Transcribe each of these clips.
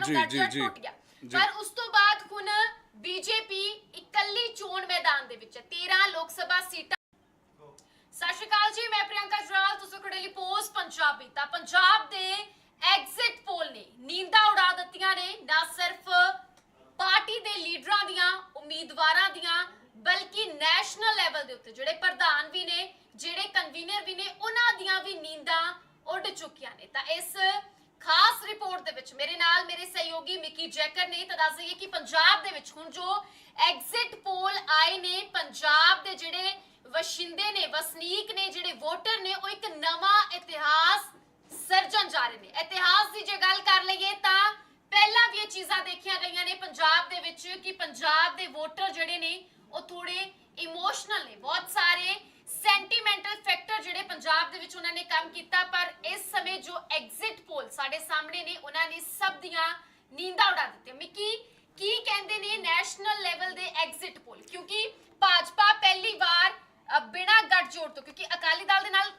ਨੂੰ ਗੱਠਜੋੜ। ਟੁੱਟ ਗਿਆ। ਪਰ ਉਸ ਤੋਂ ਬਾਅਦ ਹੁਣ ਬੀਜੇਪੀ ਇਕੱਲੀ ਚੋਣ ਮੈਦਾਨ ਦੇ ਵਿੱਚ ਹੈ। 13 ਲੋਕ ਸਭਾ ਸੀਟਾਂ। ਸਤਿ ਸ਼੍ਰੀ ਅਕਾਲ ਜੀ ਮੈਂ ਪ੍ਰਿਯੰਕਾ ਜਰਾਲ ਤੁਸੀਂ ਖੜੇ ਲਈ ਪੋਸਟ ਪੰਜਾਬੀ ਤਾਂ ਪੰਜਾਬ ਦੇ ਐਗਜ਼ਿਟ ਪੋਲ ਨੇ ਨੀਂਦਾਂ ਉਡਾ ਦਿੱਤੀਆਂ ਨੇ ਨਾ ਸਿਰਫ ਪਾਰਟੀ ਦੇ ਲੀਡਰਾਂ ਦੀਆਂ ਉਮੀਦਵਾਰਾਂ ਦੀਆਂ ਬਲਕਿ ਨੈਸ਼ਨਲ ਲੈਵਲ ਦੇ ਉੱਤੇ ਜਿਹੜੇ ਪ੍ਰਧਾਨ ਵੀ ਨੇ ਜਿਹੜੇ ਕਨਵੀਨਰ ਵੀ ਨੇ ਉਹਨਾਂ ਦੀਆਂ ਵੀ ਨੀਂਦਾਂ ਉੱਡ ਚੁੱਕੀਆਂ ਨੇ। ਤਾਂ ਇਸ ਖਾਸ ਰਿਪੋਰਟ ਦੇ ਵਿੱਚ ਮੇਰੇ ਨਾਲ ਮੇਰੇ ਸਹਿਯੋਗੀ ਮਿੱਕੀ ਜੈਕਰ ਨੇ ਤਾਂ ਦੱਸ ਦਈਏ ਕਿ ਪੰਜਾਬ ਦੇ ਵਿੱਚ ਹੁਣ ਜੋ ਐਗਜ਼ਿਟ ਪੋਲ ਆਏ ਨੇ, ਪੰਜਾਬ ਦੇ ਜਿਹੜੇ ਵਸਿੰਦੇ ਨੇ, ਵਸਨੀਕ ਨੇ, ਜਿਹੜੇ ਵੋਟਰ ਨੇ, ਉਹ ਇੱਕ ਨਵਾਂ ਇਤਿਹਾਸ ਸਿਰਜਣ ਜਾ ਰਹੇ ਨੇ। ਇਤਿਹਾਸ ਦੀ ਜੇ ਗੱਲ ਕਰ ਲਈਏ ਤਾਂ ਪਹਿਲਾਂ ਵੀ ਇਹ ਚੀਜ਼ਾਂ ਦੇਖੀਆਂ ਗਈਆਂ ਨੇ ਪੰਜਾਬ ਦੇ ਵਿੱਚ ਕਿ ਪੰਜਾਬ ਦੇ ਵੋਟਰ ਜਿਹੜੇ ਨੇ, ਉਹ ਥੋੜੇ ਇਮੋਸ਼ਨਲ ਨੇ, ਬਹੁਤ ਸਾਰੇ ਸੈਂਟੀਮੈਂਟਲ ਫੈਕਟਰ ਜਿਹੜੇ ਪੰਜਾਬ ਦੇ ਵਿੱਚ ਉਹਨਾਂ ਨੇ ਕੰਮ ਕੀਤਾ ਪਰ ਇਸ ਸਮੇਂ ਜੋ ਐਗਜ਼ਿਟ ਪੋਲ ਸਾਡੇ ਸਾਹਮਣੇ ਨੇ ਉਹਨਾਂ ਨੇ ਸਭ ਦੀਆਂ ਨੀਂਦਾਂ ਉਡਾ ਦਿੱਤੀਆਂ। ਮਿੱਕੀ ਕੀ ਕਹਿੰਦੇ ਨੇ ਨੈਸ਼ਨਲ ਲੈਵਲ ਦੇ ਐਗਜ਼ਿਟ ਪੋਲ ਕਿਉਂਕਿ ਭਾਜਪਾ ਪਹਿਲੀ ਵਾਰ ਬਿਨਾਂ ਗੱਠਜੋੜ ਤੋਂ ਕਿਉਂਕਿ ਅਕਾਲੀ ਦਲ ਦੇ ਨਾਲ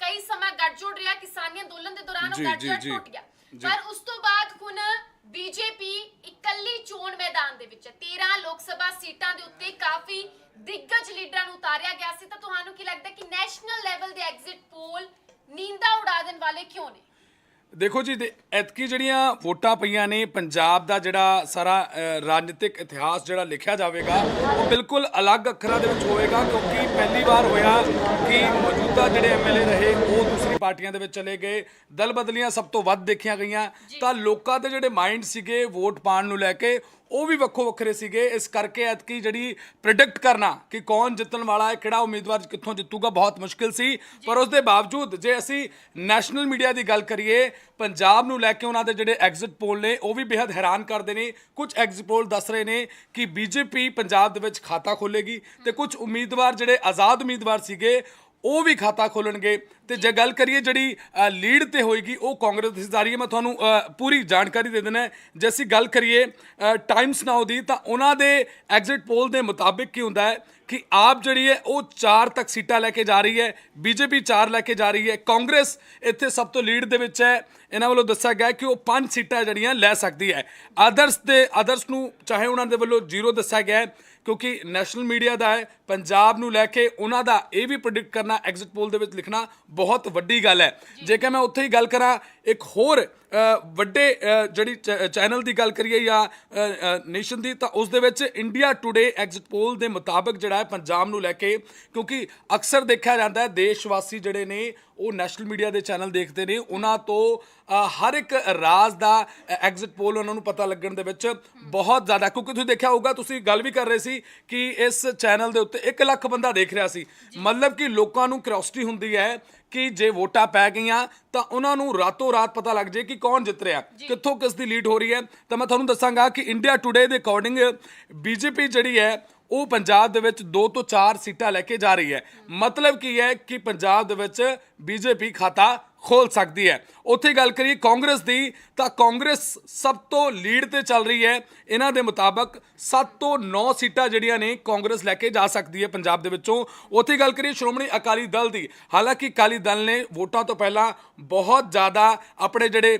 ਕਈ ਸਮਾਂ ਗੱਠਜੋੜ ਰਿਹਾ ਕਿਸਾਨੀ ਅੰਦੋਲਨ ਦੇ ਦੌਰਾਨ ਉਹ ਗੱਠਜੋੜ ਟੁੱਟ ਗਿਆ। ਪਰ ਉਸ ਤੋਂ ਬਾਅਦ ਹੁਣ ਬੀਜੇਪੀ ਇਕੱਲੀ ਚੋਣ ਮੈਦਾਨ ਦੇ ਵਿੱਚ ਹੈ 13 ਲੋਕ ਸਭਾ ਸੀਟਾਂ ਦੇ ਉੱਤੇ ਕਾਫੀ ਦਿੱਗਜ ਲੀਡਰਾਂ ਨੂੰ ਉਤਾਰਿਆ ਗਿਆ ਸੀ ਤਾਂ ਤੁਹਾਨੂੰ ਕੀ ਲੱਗਦਾ ਕਿ ਨੈਸ਼ਨਲ ਲੈਵਲ ਦੇ ਐਗਜ਼ਿਟ ਪੋਲ ਨੀਂਦਾ ਉਡਾ ਦੇਣ ਵਾਲੇ ਕਿਉਂ ਨੇ ਦੇਖੋ ਜੀ ਦੇ- ਐਤਕੀ ਜਿਹੜੀਆਂ ਵੋਟਾਂ ਪਈਆਂ ਨੇ, ਪੰਜਾਬ ਦਾ ਜਿਹੜਾ ਸਾਰਾ ਰਾਜਨੀਤਿਕ ਇਤਿਹਾਸ ਜਿਹੜਾ ਲਿਖਿਆ ਜਾਵੇਗਾ, ਉਹ ਬਿਲਕੁਲ ਅਲੱਗ ਅੱਖਰਾਂ ਦੇ ਵਿੱਚ ਹੋਵੇਗਾ, ਕਿਉਂਕਿ ਪਹਿਲੀ ਵਾਰ ਹੋਇਆ ਕਿ ਮੌਜੂਦਾ ਜਿਹੜੇ ਐਮਐਲਏ ਰਹੇ ਉਹ ਦੂਸਰੀ ਪਾਰਟੀਆਂ ਦੇ ਵਿੱਚ ਚਲੇ ਗਏ। ਦਲ ਬਦਲੀਆਂ ਸਭ ਤੋਂ ਵੱਧ ਦੇਖੀਆਂ ਗਈਆਂ। ਤਾਂ ਲੋਕਾਂ ਦੇ ਜਿਹੜੇ ਮਾਈਂਡ ਸੀਗੇ ਵੋਟ ਪਾਣ ਨੂੰ ਲੈ ਕੇ ਉਹ ਵੀ ਵੱਖੋ ਵੱਖਰੇ ਸੀਗੇ। ਇਸ ਕਰਕੇ ਐਤਕੀ ਜਿਹੜੀ ਪ੍ਰੈਡਿਕਟ ਕਰਨਾ ਕਿ ਕੌਣ ਜਿੱਤਣ ਵਾਲਾ ਹੈ ਕਿਹੜਾ ਉਮੀਦਵਾਰ ਕਿੱਥੋਂ ਜਿੱਤੂਗਾ ਬਹੁਤ ਮੁਸ਼ਕਿਲ ਸੀ। ਪਰ ਉਸ ਦੇ ਬਾਵਜੂਦ ਜੇ ਅਸੀਂ ਨੈਸ਼ਨਲ ਮੀਡੀਆ ਦੀ ਗੱਲ ਕਰੀਏ ਪੰਜਾਬ ਨੂੰ ਲੈ ਕੇ ਉਹਨਾਂ ਦੇ ਜਿਹੜੇ ਐਗਜ਼ਿਟ ਪੋਲ ਨੇ ਉਹ ਵੀ ਬੇहद ਹੈਰਾਨ ਕਰਦੇ ਨੇ। ਕੁਝ ਐਗਜ਼ਿਟ ਪੋਲ ਦੱਸ ਰਹੇ ਨੇ ਕਿ ਬੀਜੇਪੀ ਪੰਜਾਬ ਦੇ ਵਿੱਚ ਖਾਤਾ ਖੋਲੇਗੀ ਤੇ ਕੁਝ ਉਮੀਦਵਾਰ ਜਿਹੜੇ ਆਜ਼ਾਦ ਉਮੀਦਵਾਰ ਸੀਗੇ ਉਹ ਵੀ ਖਾਤਾ ਖੋਲਣਗੇ। ਤੇ ਜੇ ਗੱਲ ਕਰੀਏ ਜਿਹੜੀ ਲੀਡ ਤੇ ਹੋਏਗੀ, ਉਹ ਕਾਂਗਰਸ ਦੀ ਜਾ ਰਹੀ ਹੈ। ਮੈਂ ਤੁਹਾਨੂੰ ਪੂਰੀ ਜਾਣਕਾਰੀ ਦੇ ਦੇਣਾ ਜੇ ਅਸੀਂ ਗੱਲ ਕਰੀਏ ਟਾਈਮਸ ਨਾਓ ਦੀ, ਤਾਂ ਉਹਨਾਂ ਦੇ ਐਗਜ਼ਿਟ ਪੋਲ ਦੇ ਮੁਤਾਬਿਕ ਕੀ ਹੁੰਦਾ ਹੈ ਕਿ ਆਪ ਜਿਹੜੀ ਹੈ, ਉਹ 4 ਤੱਕ ਸੀਟਾਂ ਲੈ ਕੇ ਜਾ ਰਹੀ ਹੈ। ਬੀਜੇਪੀ 4 ਲੈ ਕੇ ਜਾ ਰਹੀ ਹੈ। ਕਾਂਗਰਸ ਇੱਥੇ ਸਭ ਤੋਂ ਲੀਡ ਦੇ ਵਿੱਚ ਹੈ। ਇਹਨਾਂ ਵੱਲੋਂ ਦੱਸਿਆ ਗਿਆ ਕਿ ਉਹ 5 ਸੀਟਾਂ ਜਿਹੜੀਆਂ ਲੈ ਸਕਦੀ ਹੈ। ਆਦਰਸ ਦੇ ਆਦਰਸ ਨੂੰ ਚਾਹੇ ਉਹਨਾਂ ਦੇ ਵੱਲੋਂ ਜ਼ੀਰੋ ਦੱਸਿਆ ਗਿਆ ਹੈ, ਕਿਉਂਕਿ ਨੈਸ਼ਨਲ ਮੀਡੀਆ ਦਾ ਹੈ। ਪੰਜਾਬ ਨੂੰ ਲੈ ਕੇ ਉਹਨਾਂ ਦਾ ਇਹ ਵੀ ਪ੍ਰੈਡਿਕਟ ਕਰਨਾ ਐਗਜ਼ਿਟ ਪੋਲ ਦੇ ਵਿੱਚ ਲਿਖਣਾ ਬਹੁਤ ਵੱਡੀ ਗੱਲ ਹੈ। ਜੇਕਰ ਮੈਂ ਉੱਥੇ ਹੀ ਗੱਲ ਕਰਾਂ ਇੱਕ ਹੋਰ ਵੱਡੇ ਅ, ਜਿਹੜੀ ਚੈਨਲ ਦੀ ਗੱਲ ਕਰੀਏ ਜਾਂ ਨੇਸ਼ਨ ਦੀ ਤਾਂ ਉਸ ਦੇ ਵਿੱਚ ਇੰਡੀਆ ਟੁਡੇ ਐਗਜ਼ਿਟ ਪੋਲ ਦੇ ਮੁਤਾਬਕ ਜਿਹੜਾ ਹੈ ਪੰਜਾਬ ਨੂੰ ਲੈ ਕੇ ਕਿਉਂਕਿ ਅਕਸਰ ਦੇਖਿਆ ਜਾਂਦਾ ਹੈ ਦੇਸ਼ ਵਾਸੀ ਜਿਹੜੇ ਨੇ ਉਹ ਨੈਸ਼ਨਲ ਮੀਡੀਆ ਦੇ ਚੈਨਲ ਦੇਖਦੇ ਨੇ ਉਹਨਾਂ ਤੋਂ ਹਰ ਇੱਕ ਰਾਜ ਦਾ ਐਗਜ਼ਿਟ ਪੋਲ ਉਹਨਾਂ ਨੂੰ ਪਤਾ ਲੱਗਣ ਦੇ ਵਿੱਚ ਬਹੁਤ ਜ਼ਿਆਦਾ ਕਿਉਂਕਿ ਤੁਸੀਂ ਦੇਖਿਆ ਹੋਊਗਾ ਤੁਸੀਂ ਗੱਲ ਵੀ ਕਰ ਰਹੇ ਸੀ ਕਿ ਇਸ ਚੈਨਲ ਦੇ ਉੱਤੇ 1 ਲੱਖ ਬੰਦਾ ਦੇਖ ਰਿਹਾ ਸੀ। ਮਤਲਬ ਕਿ ਲੋਕਾਂ ਨੂੰ ਕਿਉਰਿਓਸਿਟੀ ਹੁੰਦੀ ਹੈ ਕਿ ਜੇ ਵੋਟਾਂ ਪੈ ਗਈਆਂ ਤਾਂ ਉਹਨਾਂ ਨੂੰ ਰਾਤੋਂ ਰਾਤ ਪਤਾ ਲੱਗ ਜੇ ਕਿ ਕੌਣ ਜਿੱਤ ਰਿਹਾ। ਕਿੱਥੋਂ ਕਿਸ ਦੀ ਲੀਡ ਹੋ ਰਹੀ ਹੈ। ਤਾਂ ਮੈਂ ਤੁਹਾਨੂੰ ਦੱਸਾਂਗਾ ਕਿ ਇੰਡੀਆ ਟੁਡੇ ਦੇ ਅਕੋਰਡਿੰਗ ਬੀਜੇਪੀ ਜਿਹੜੀ ਹੈ ਉਹ ਪੰਜਾਬ ਦੇ ਵਿੱਚ 2 ਤੋਂ 4 ਸੀਟਾਂ ਲੈ ਕੇ ਜਾ ਰਹੀ ਹੈ। ਮਤਲਬ ਕੀ ਹੈ ਕਿ ਪੰਜਾਬ ਦੇ ਵਿੱਚ ਬੀਜੇਪੀ ਖਾਤਾ ਖੋਲ ਸਕਦੀ ਹੈ। ਉੱਥੇ ਗੱਲ ਕਰੀਏ ਕਾਂਗਰਸ ਦੀ, ਤਾਂ ਕਾਂਗਰਸ ਸਭ ਤੋਂ ਲੀਡ ਤੇ ਚੱਲ ਰਹੀ ਹੈ। ਇਹਨਾਂ ਦੇ ਮੁਤਾਬਕ 7 ਤੋਂ 9 ਸੀਟਾਂ ਜਿਹੜੀਆਂ ਨੇ ਕਾਂਗਰਸ ਲੈ ਕੇ ਜਾ ਸਕਦੀ ਹੈ ਪੰਜਾਬ ਦੇ ਵਿੱਚੋਂ। ਉੱਥੇ ਗੱਲ ਕਰੀਏ ਸ਼੍ਰੋਮਣੀ ਅਕਾਲੀ ਦਲ ਦੀ, ਹਾਲਾਂਕਿ ਅਕਾਲੀ ਦਲ ਨੇ ਵੋਟਾਂ ਤੋਂ ਪਹਿਲਾਂ ਬਹੁਤ ਜ਼ਿਆਦਾ ਆਪਣੇ ਜਿਹੜੇ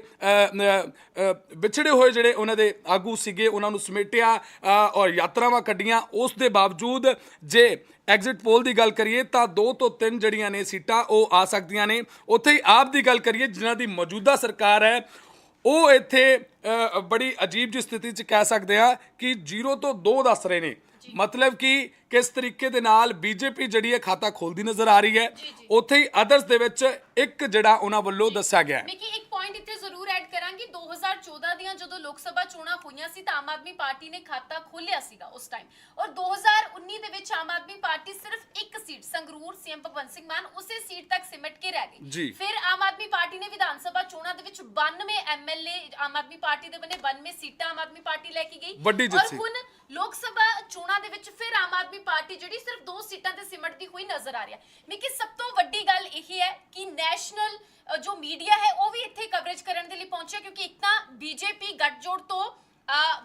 ਵਿਛੜੇ ਹੋਏ ਜਿਹੜੇ ਉਹਨਾਂ ਦੇ ਆਗੂ ਸੀਗੇ, ਉਹਨਾਂ ਨੂੰ ਸਮੇਟਿਆ ਔਰ ਯਾਤਰਾਵਾਂ ਕੱਢੀਆਂ। ਉਸ ਦੇ ਬਾਵਜੂਦ ਜੇ ਐਗਜ਼ਿਟ ਪੋਲ ਦੀ ਗੱਲ ਕਰੀਏ, ਤਾਂ 2 ਤੋਂ 3 ਜਿਹੜੀਆਂ ਨੇ ਸੀਟਾਂ ਉਹ ਆ ਸਕਦੀਆਂ ਨੇ। ਉੱਥੇ ਹੀ ਆਪ ਦੀ ਗੱਲ ਕਰੀਏ, ਜਿਨ੍ਹਾਂ ਦੀ ਮੌਜੂਦਾ ਸਰਕਾਰ ਹੈ ਉਹ ਇੱਥੇ ਬੜੀ ਅਜੀਬ ਜਿਹੀ ਸਥਿਤੀ 'ਚ ਕਹਿ ਸਕਦੇ ਆ ਕਿ 0 ਤੋਂ 2 ਦੱਸ ਰਹੇ ਨੇ। ਮਤਲਬ ਕਿ ਕਿਸ ਤਰੀਕੇ ਦੇ ਨਾਲ ਬੀਜੇਪੀ ਜਿਹੜੀ ਹੈ ਖਾਤਾ ਖੋਲਦੀ ਨਜ਼ਰ ਆ ਰਹੀ ਹੈ। ਉੱਥੇ ਹੀ ਅਦਰਸ ਦੇ ਵਿੱਚ ਇੱਕ ਜਿਹੜਾ ਉਹਨਾਂ ਵੱਲੋਂ ਦੱਸਿਆ ਗਿਆ ਹੈ। ਪੁਆਇੰਟ ਇੱਥੇ ਜ਼ਰੂਰ ਐਡ ਕਰਾਂਗੀ। 2014 ਦੀਆਂ ਜਦੋਂ ਲੋਕ ਸਭਾ ਚੋਣਾਂ ਹੋਈਆਂ ਸੀ ਤਾਂ ਆਮ ਆਦਮੀ ਪਾਰਟੀ ਨੇ ਖਾਤਾ ਖੋਲ੍ਹਿਆ ਸੀਗਾ ਉਸ ਟਾਈਮ ਔਰ 2019 ਦੇ ਵਿੱਚ ਆਮ ਆਦਮੀ ਪਾਰਟੀ ਸਿਰਫ ਇੱਕ ਸੀਟ ਸੰਗਰੂਰ ਸੀਐਮ ਭਗਵੰਤ ਸਿੰਘ ਮਾਨ ਉਸੇ ਸੀਟ ਤੱਕ ਸਿਮਟ ਕੇ ਰਹਿ। ਗਈ ਫਿਰ ਆਮ ਆਦਮੀ ਪਾਰਟੀ ਨੇ ਵਿਧਾਨ ਸਭਾ ਚੋਣਾਂ ਦੇ ਵਿੱਚ 92 ਐਮਐਲਏ ਆਮ ਆਦਮੀ ਪਾਰਟੀ ਦੇ ਬਣੇ 92 ਸੀਟਾਂ ਆਮ ਆਦਮੀ ਪਾਰਟੀ ਲੈ ਕੇ ਗਈ। ਵੱਡੀ ਜਿੱਤ ਔਰ ਸੀ। ਹੁਣ ਲੋਕ ਸਭਾ ਚੋਣਾਂ ਦੇ ਵਿੱਚ ਫਿਰ ਆਮ ਆਦਮੀ ਪਾਰਟੀ ਜਿਹੜੀ ਸਿਰਫ ਦੋ ਸੀਟਾਂ ਤੇ ਸਿਮਟਦੀ ਹੋਈ ਨਜ਼ਰ ਆ ਰਹੀ ਹੈ। ਮਿਕੀ ਸਭ ਤੋਂ ਵੱਡੀ ਗੱਲ ਇਹ ਹੈ ਕਿ ਨੈਸ਼ਨਲ ਜੋ ਮੀਡੀਆ ਹੈ ਉਹ ਵੀ ਇੱਥੇ ਕਵਰੇਜ ਕਰਨ ਦੇ ਲਈ ਪਹੁੰਚਿਆ ਕਿਉਂਕਿ ਇੱਕ ਤਾਂ ਬੀਜੇਪੀ ਗੱਠਜੋੜ ਤੋਂ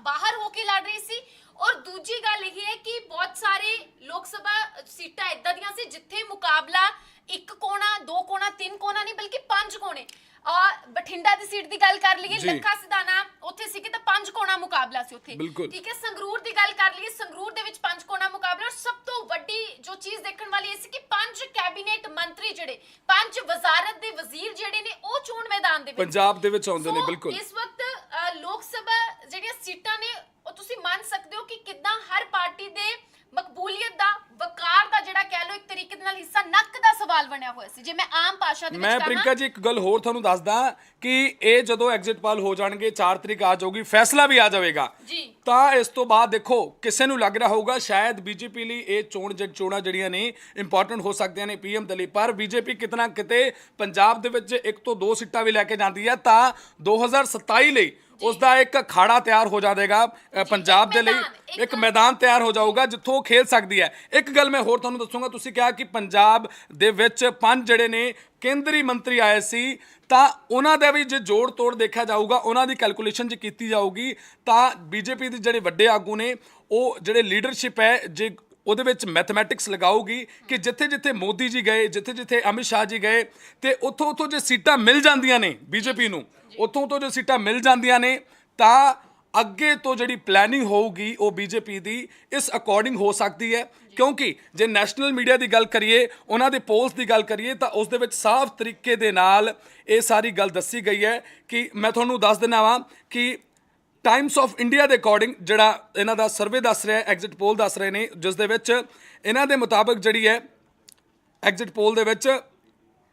ਬਾਹਰ ਹੋ ਕੇ ਲੜ ਰਹੀ ਸੀ ਔਰ ਦੂਜੀ ਗੱਲ ਇਹ ਹੈ ਕਿ ਬਹੁਤ ਸਾਰੇ ਲੋਕ ਸਭਾ ਸੀਟਾਂ ਇਦਾਂ ਦੀਆਂ ਸੀ ਜਿੱਥੇ ਮੁਕਾਬਲਾ ਇੱਕ ਕੋਣਾ ਦੋ ਕੋਣਾ ਤਿੰਨ ਕੋਣਾ ਨਹੀਂ ਬਲਕਿ ਪੰਜ ਕੋਣੇ ਔਰ ਬਠਿੰਡਾ ਦੀ ਸੀਟ ਦੀ ਗੱਲ ਕਰ ਲਈਏ। ਲੱਖਾ ਸਿਧਾਣਾ ਉੱਥੇ ਸੀਗੇ ਪੰਜ ਕੋਣਾ ਮੁਕਾਬਲਾ ਸੀ ਉੱਥੇ। ਠੀਕ ਹੈ ਸੰਗਰੂਰ ਦੀ ਗੱਲ ਕਰ ਲਈਏ ਸੰਗਰੂਰ ਦੇ ਵਿੱਚ ਪੰਜ ਕੋਣਾ ਮੁਕਾਬਲਾ ਔਰ ਸਭ ਤੋਂ ਵੱਡੀ ਜੋ ਚੀਜ਼ ਦੇਖਣ ਵਾਲੀ ਇਹ ਸੀ ਕਿ ਪੰਜ ਕੈਬਨਿਟ ਮੰਤਰੀ ਜਿਹੜੇ ਪੰਜ ਵਜ਼ਾਰਤ ਦੇ ਵਜ਼ੀਰ ਜਿਹੜੇ ਨੇ ਉਹ ਚੋਣ ਮੈਦਾਨ ਦੇ ਵਿੱਚ। ਪੰਜਾਬ ਦੇ ਵਿੱਚ ਆਉਂਦੇ ਨੇ ਸੋ, ਬਿਲਕੁਲ। ਇਸ ਵਕਤ ਅ, ਲੋਕ ਸਭਾ ਜਿਹੜੀਆਂ ਸੀਟਾਂ ਨੇ ਉਹ ਤੁਸੀਂ ਮੰਨ ਸਕਦੇ ਹੋ ਕਿ ਕਿੱਦਾਂ ਹਰ ਪਾਰਟੀ ਦੇ ਮਕਬੂਲੀਅਤ ਦਾ ਵਕਾਰ ਦਾ ਜਿਹੜਾ ਕਹਿ ਲਓ ਇੱਕ ਤਰੀਕੇ ਦੇ ਨਾਲ ਹਿੱਸਾ ਨੱਕ ਦਾ ਸਵਾਲ ਬਣਿਆ ਹੋਇਆ ਸੀ। ਜੇ ਮੈਂ ਆਮ ਭਾਸ਼ਾ ਦੇ ਵਿੱਚ ਮੈਂ ਕਹਾਂ ਪ੍ਰਿੰਕਾ ਜੀ ਇੱਕ ਗੱਲ ਹੋਰ ਤੁਹਾਨੂੰ ਦੱਸਦਾ। ਕਿ ਇਹ ਜਦੋਂ ਐਗਜ਼ਿਟ ਪਾਲ ਹੋ ਜਾਣਗੇ 4 ਤਰੀਕ ਆ ਜਾਊਗੀ ਫੈਸਲਾ ਵੀ ਆ ਜਾਵੇਗਾ। ਜੀ। ਤਾਂ ਇਸ ਤੋਂ ਬਾਅਦ ਦੇਖੋ ਕਿਸੇ ਨੂੰ ਲੱਗ ਰਿਹਾ ਹੋਊਗਾ ਸ਼ਾਇਦ ਬੀਜੇਪੀ ਲਈ ਇਹ ਚੋਣ ਜ ਚੋਣਾਂ ਜਿਹੜੀਆਂ ਨੇ ਇੰਪੋਰਟੈਂਟ ਹੋ ਸਕਦੀਆਂ ਨੇ ਪੀਐਮ ਦੇ ਲਈ। ਪਰ ਬੀਜੇਪੀ ਕਿਤਨਾ ਕਿਤੇ ਪੰਜਾਬ ਦੇ ਵਿੱਚ ਇੱਕ ਤੋਂ ਦੋ ਸੀਟਾਂ ਵੀ ਲੈ ਕੇ ਜਾਂਦੀ ਹੈ ਤਾਂ 2027 ਲਈ ਉਸ ਦਾ ਇੱਕ ਅਖਾੜਾ ਤਿਆਰ ਹੋ ਜਾਵੇਗਾ ਅ, ਪੰਜਾਬ ਦੇ ਲਈ ਇੱਕ ਮੈਦਾਨ ਤਿਆਰ ਹੋ ਜਾਊਗਾ ਜਿੱਥੋਂ ਉਹ ਖੇਡ ਸਕਦੀ ਹੈ। ਇੱਕ ਗੱਲ ਮੈਂ ਹੋਰ ਤੁਹਾਨੂੰ ਦੱਸੂਗਾ ਤੁਸੀਂ ਕਿਹਾ ਕਿ ਪੰਜਾਬ ਦੇ ਵਿੱਚ ਪੰਜ ਜਿਹੜੇ ਨੇ ਕੇਂਦਰੀ ਮੰਤਰੀ ਆਏ ਸੀ ਤਾਂ ਉਹਨਾਂ ਦਾ ਵੀ ਜੇ ਜੋੜ ਤੋੜ ਦੇਖਿਆ ਜਾਊਗਾ ਉਹਨਾਂ ਦੀ ਕੈਲਕੂਲੇਸ਼ਨ ਜੇ ਕੀਤੀ ਜਾਊਗੀ ਤਾਂ ਬੀਜੇਪੀ ਦੇ ਜਿਹੜੇ ਵੱਡੇ ਆਗੂ ਨੇ ਉਹ ਜਿਹੜੇ ਲੀਡਰਸ਼ਿਪ ਹੈ ਜੇ ਉਹਦੇ ਵਿੱਚ ਮੈਥਮੈਟਿਕਸ ਲਗਾਉਗੀ ਕਿ ਜਿੱਥੇ ਜਿੱਥੇ ਮੋਦੀ ਜੀ ਗਏ ਜਿੱਥੇ ਜਿੱਥੇ ਅਮਿਤ ਸ਼ਾਹ ਜੀ ਗਏ ਤੇ ਉੱਥੋਂ ਉੱਥੋਂ ਜੇ ਸੀਟਾਂ ਮਿਲ ਜਾਂਦੀਆਂ ਨੇ ਬੀਜੇਪੀ ਨੂੰ ਉੱਥੋਂ ਤੋਂ ਜੇ ਸੀਟਾਂ ਮਿਲ ਜਾਂਦੀਆਂ ਨੇ, ਤਾਂ ਅੱਗੇ ਤੋਂ ਜਿਹੜੀ ਪਲੈਨਿੰਗ ਹੋਊਗੀ ਉਹ ਬੀਜੇਪੀ ਦੀ ਇਸ ਅਕੋਰਡਿੰਗ ਹੋ ਸਕਦੀ ਹੈ। ਕਿਉਂਕਿ ਜੇ ਨੈਸ਼ਨਲ ਮੀਡੀਆ ਦੀ ਗੱਲ ਕਰੀਏ, ਉਹਨਾਂ ਦੇ ਪੋਲਸ ਦੀ ਗੱਲ ਕਰੀਏ, ਤਾਂ ਉਸ ਦੇ ਵਿੱਚ ਸਾਫ਼ ਤਰੀਕੇ ਦੇ ਨਾਲ ਇਹ ਸਾਰੀ ਗੱਲ ਦੱਸੀ ਗਈ ਹੈ ਕਿ ਮੈਂ ਤੁਹਾਨੂੰ ਦੱਸ ਦਿੰਦਾ ਵਾਂ ਕਿ ਟਾਈਮਸ ਆਫ ਇੰਡੀਆ ਦੇ ਅਕੋਰਡਿੰਗ ਜਿਹੜਾ ਇਹਨਾਂ ਦਾ ਸਰਵੇ ਦੱਸ ਰਿਹਾ ਹੈ ਐਗਜ਼ਿਟ ਪੋਲ ਦੱਸ ਰਹੇ ਨੇ, ਜਿਸ ਦੇ ਵਿੱਚ ਇਹਨਾਂ ਦੇ ਮੁਤਾਬਕ ਜਿਹੜੀ ਹੈ ਐਗਜ਼ਿਟ ਪੋਲ ਦੇ ਵਿੱਚ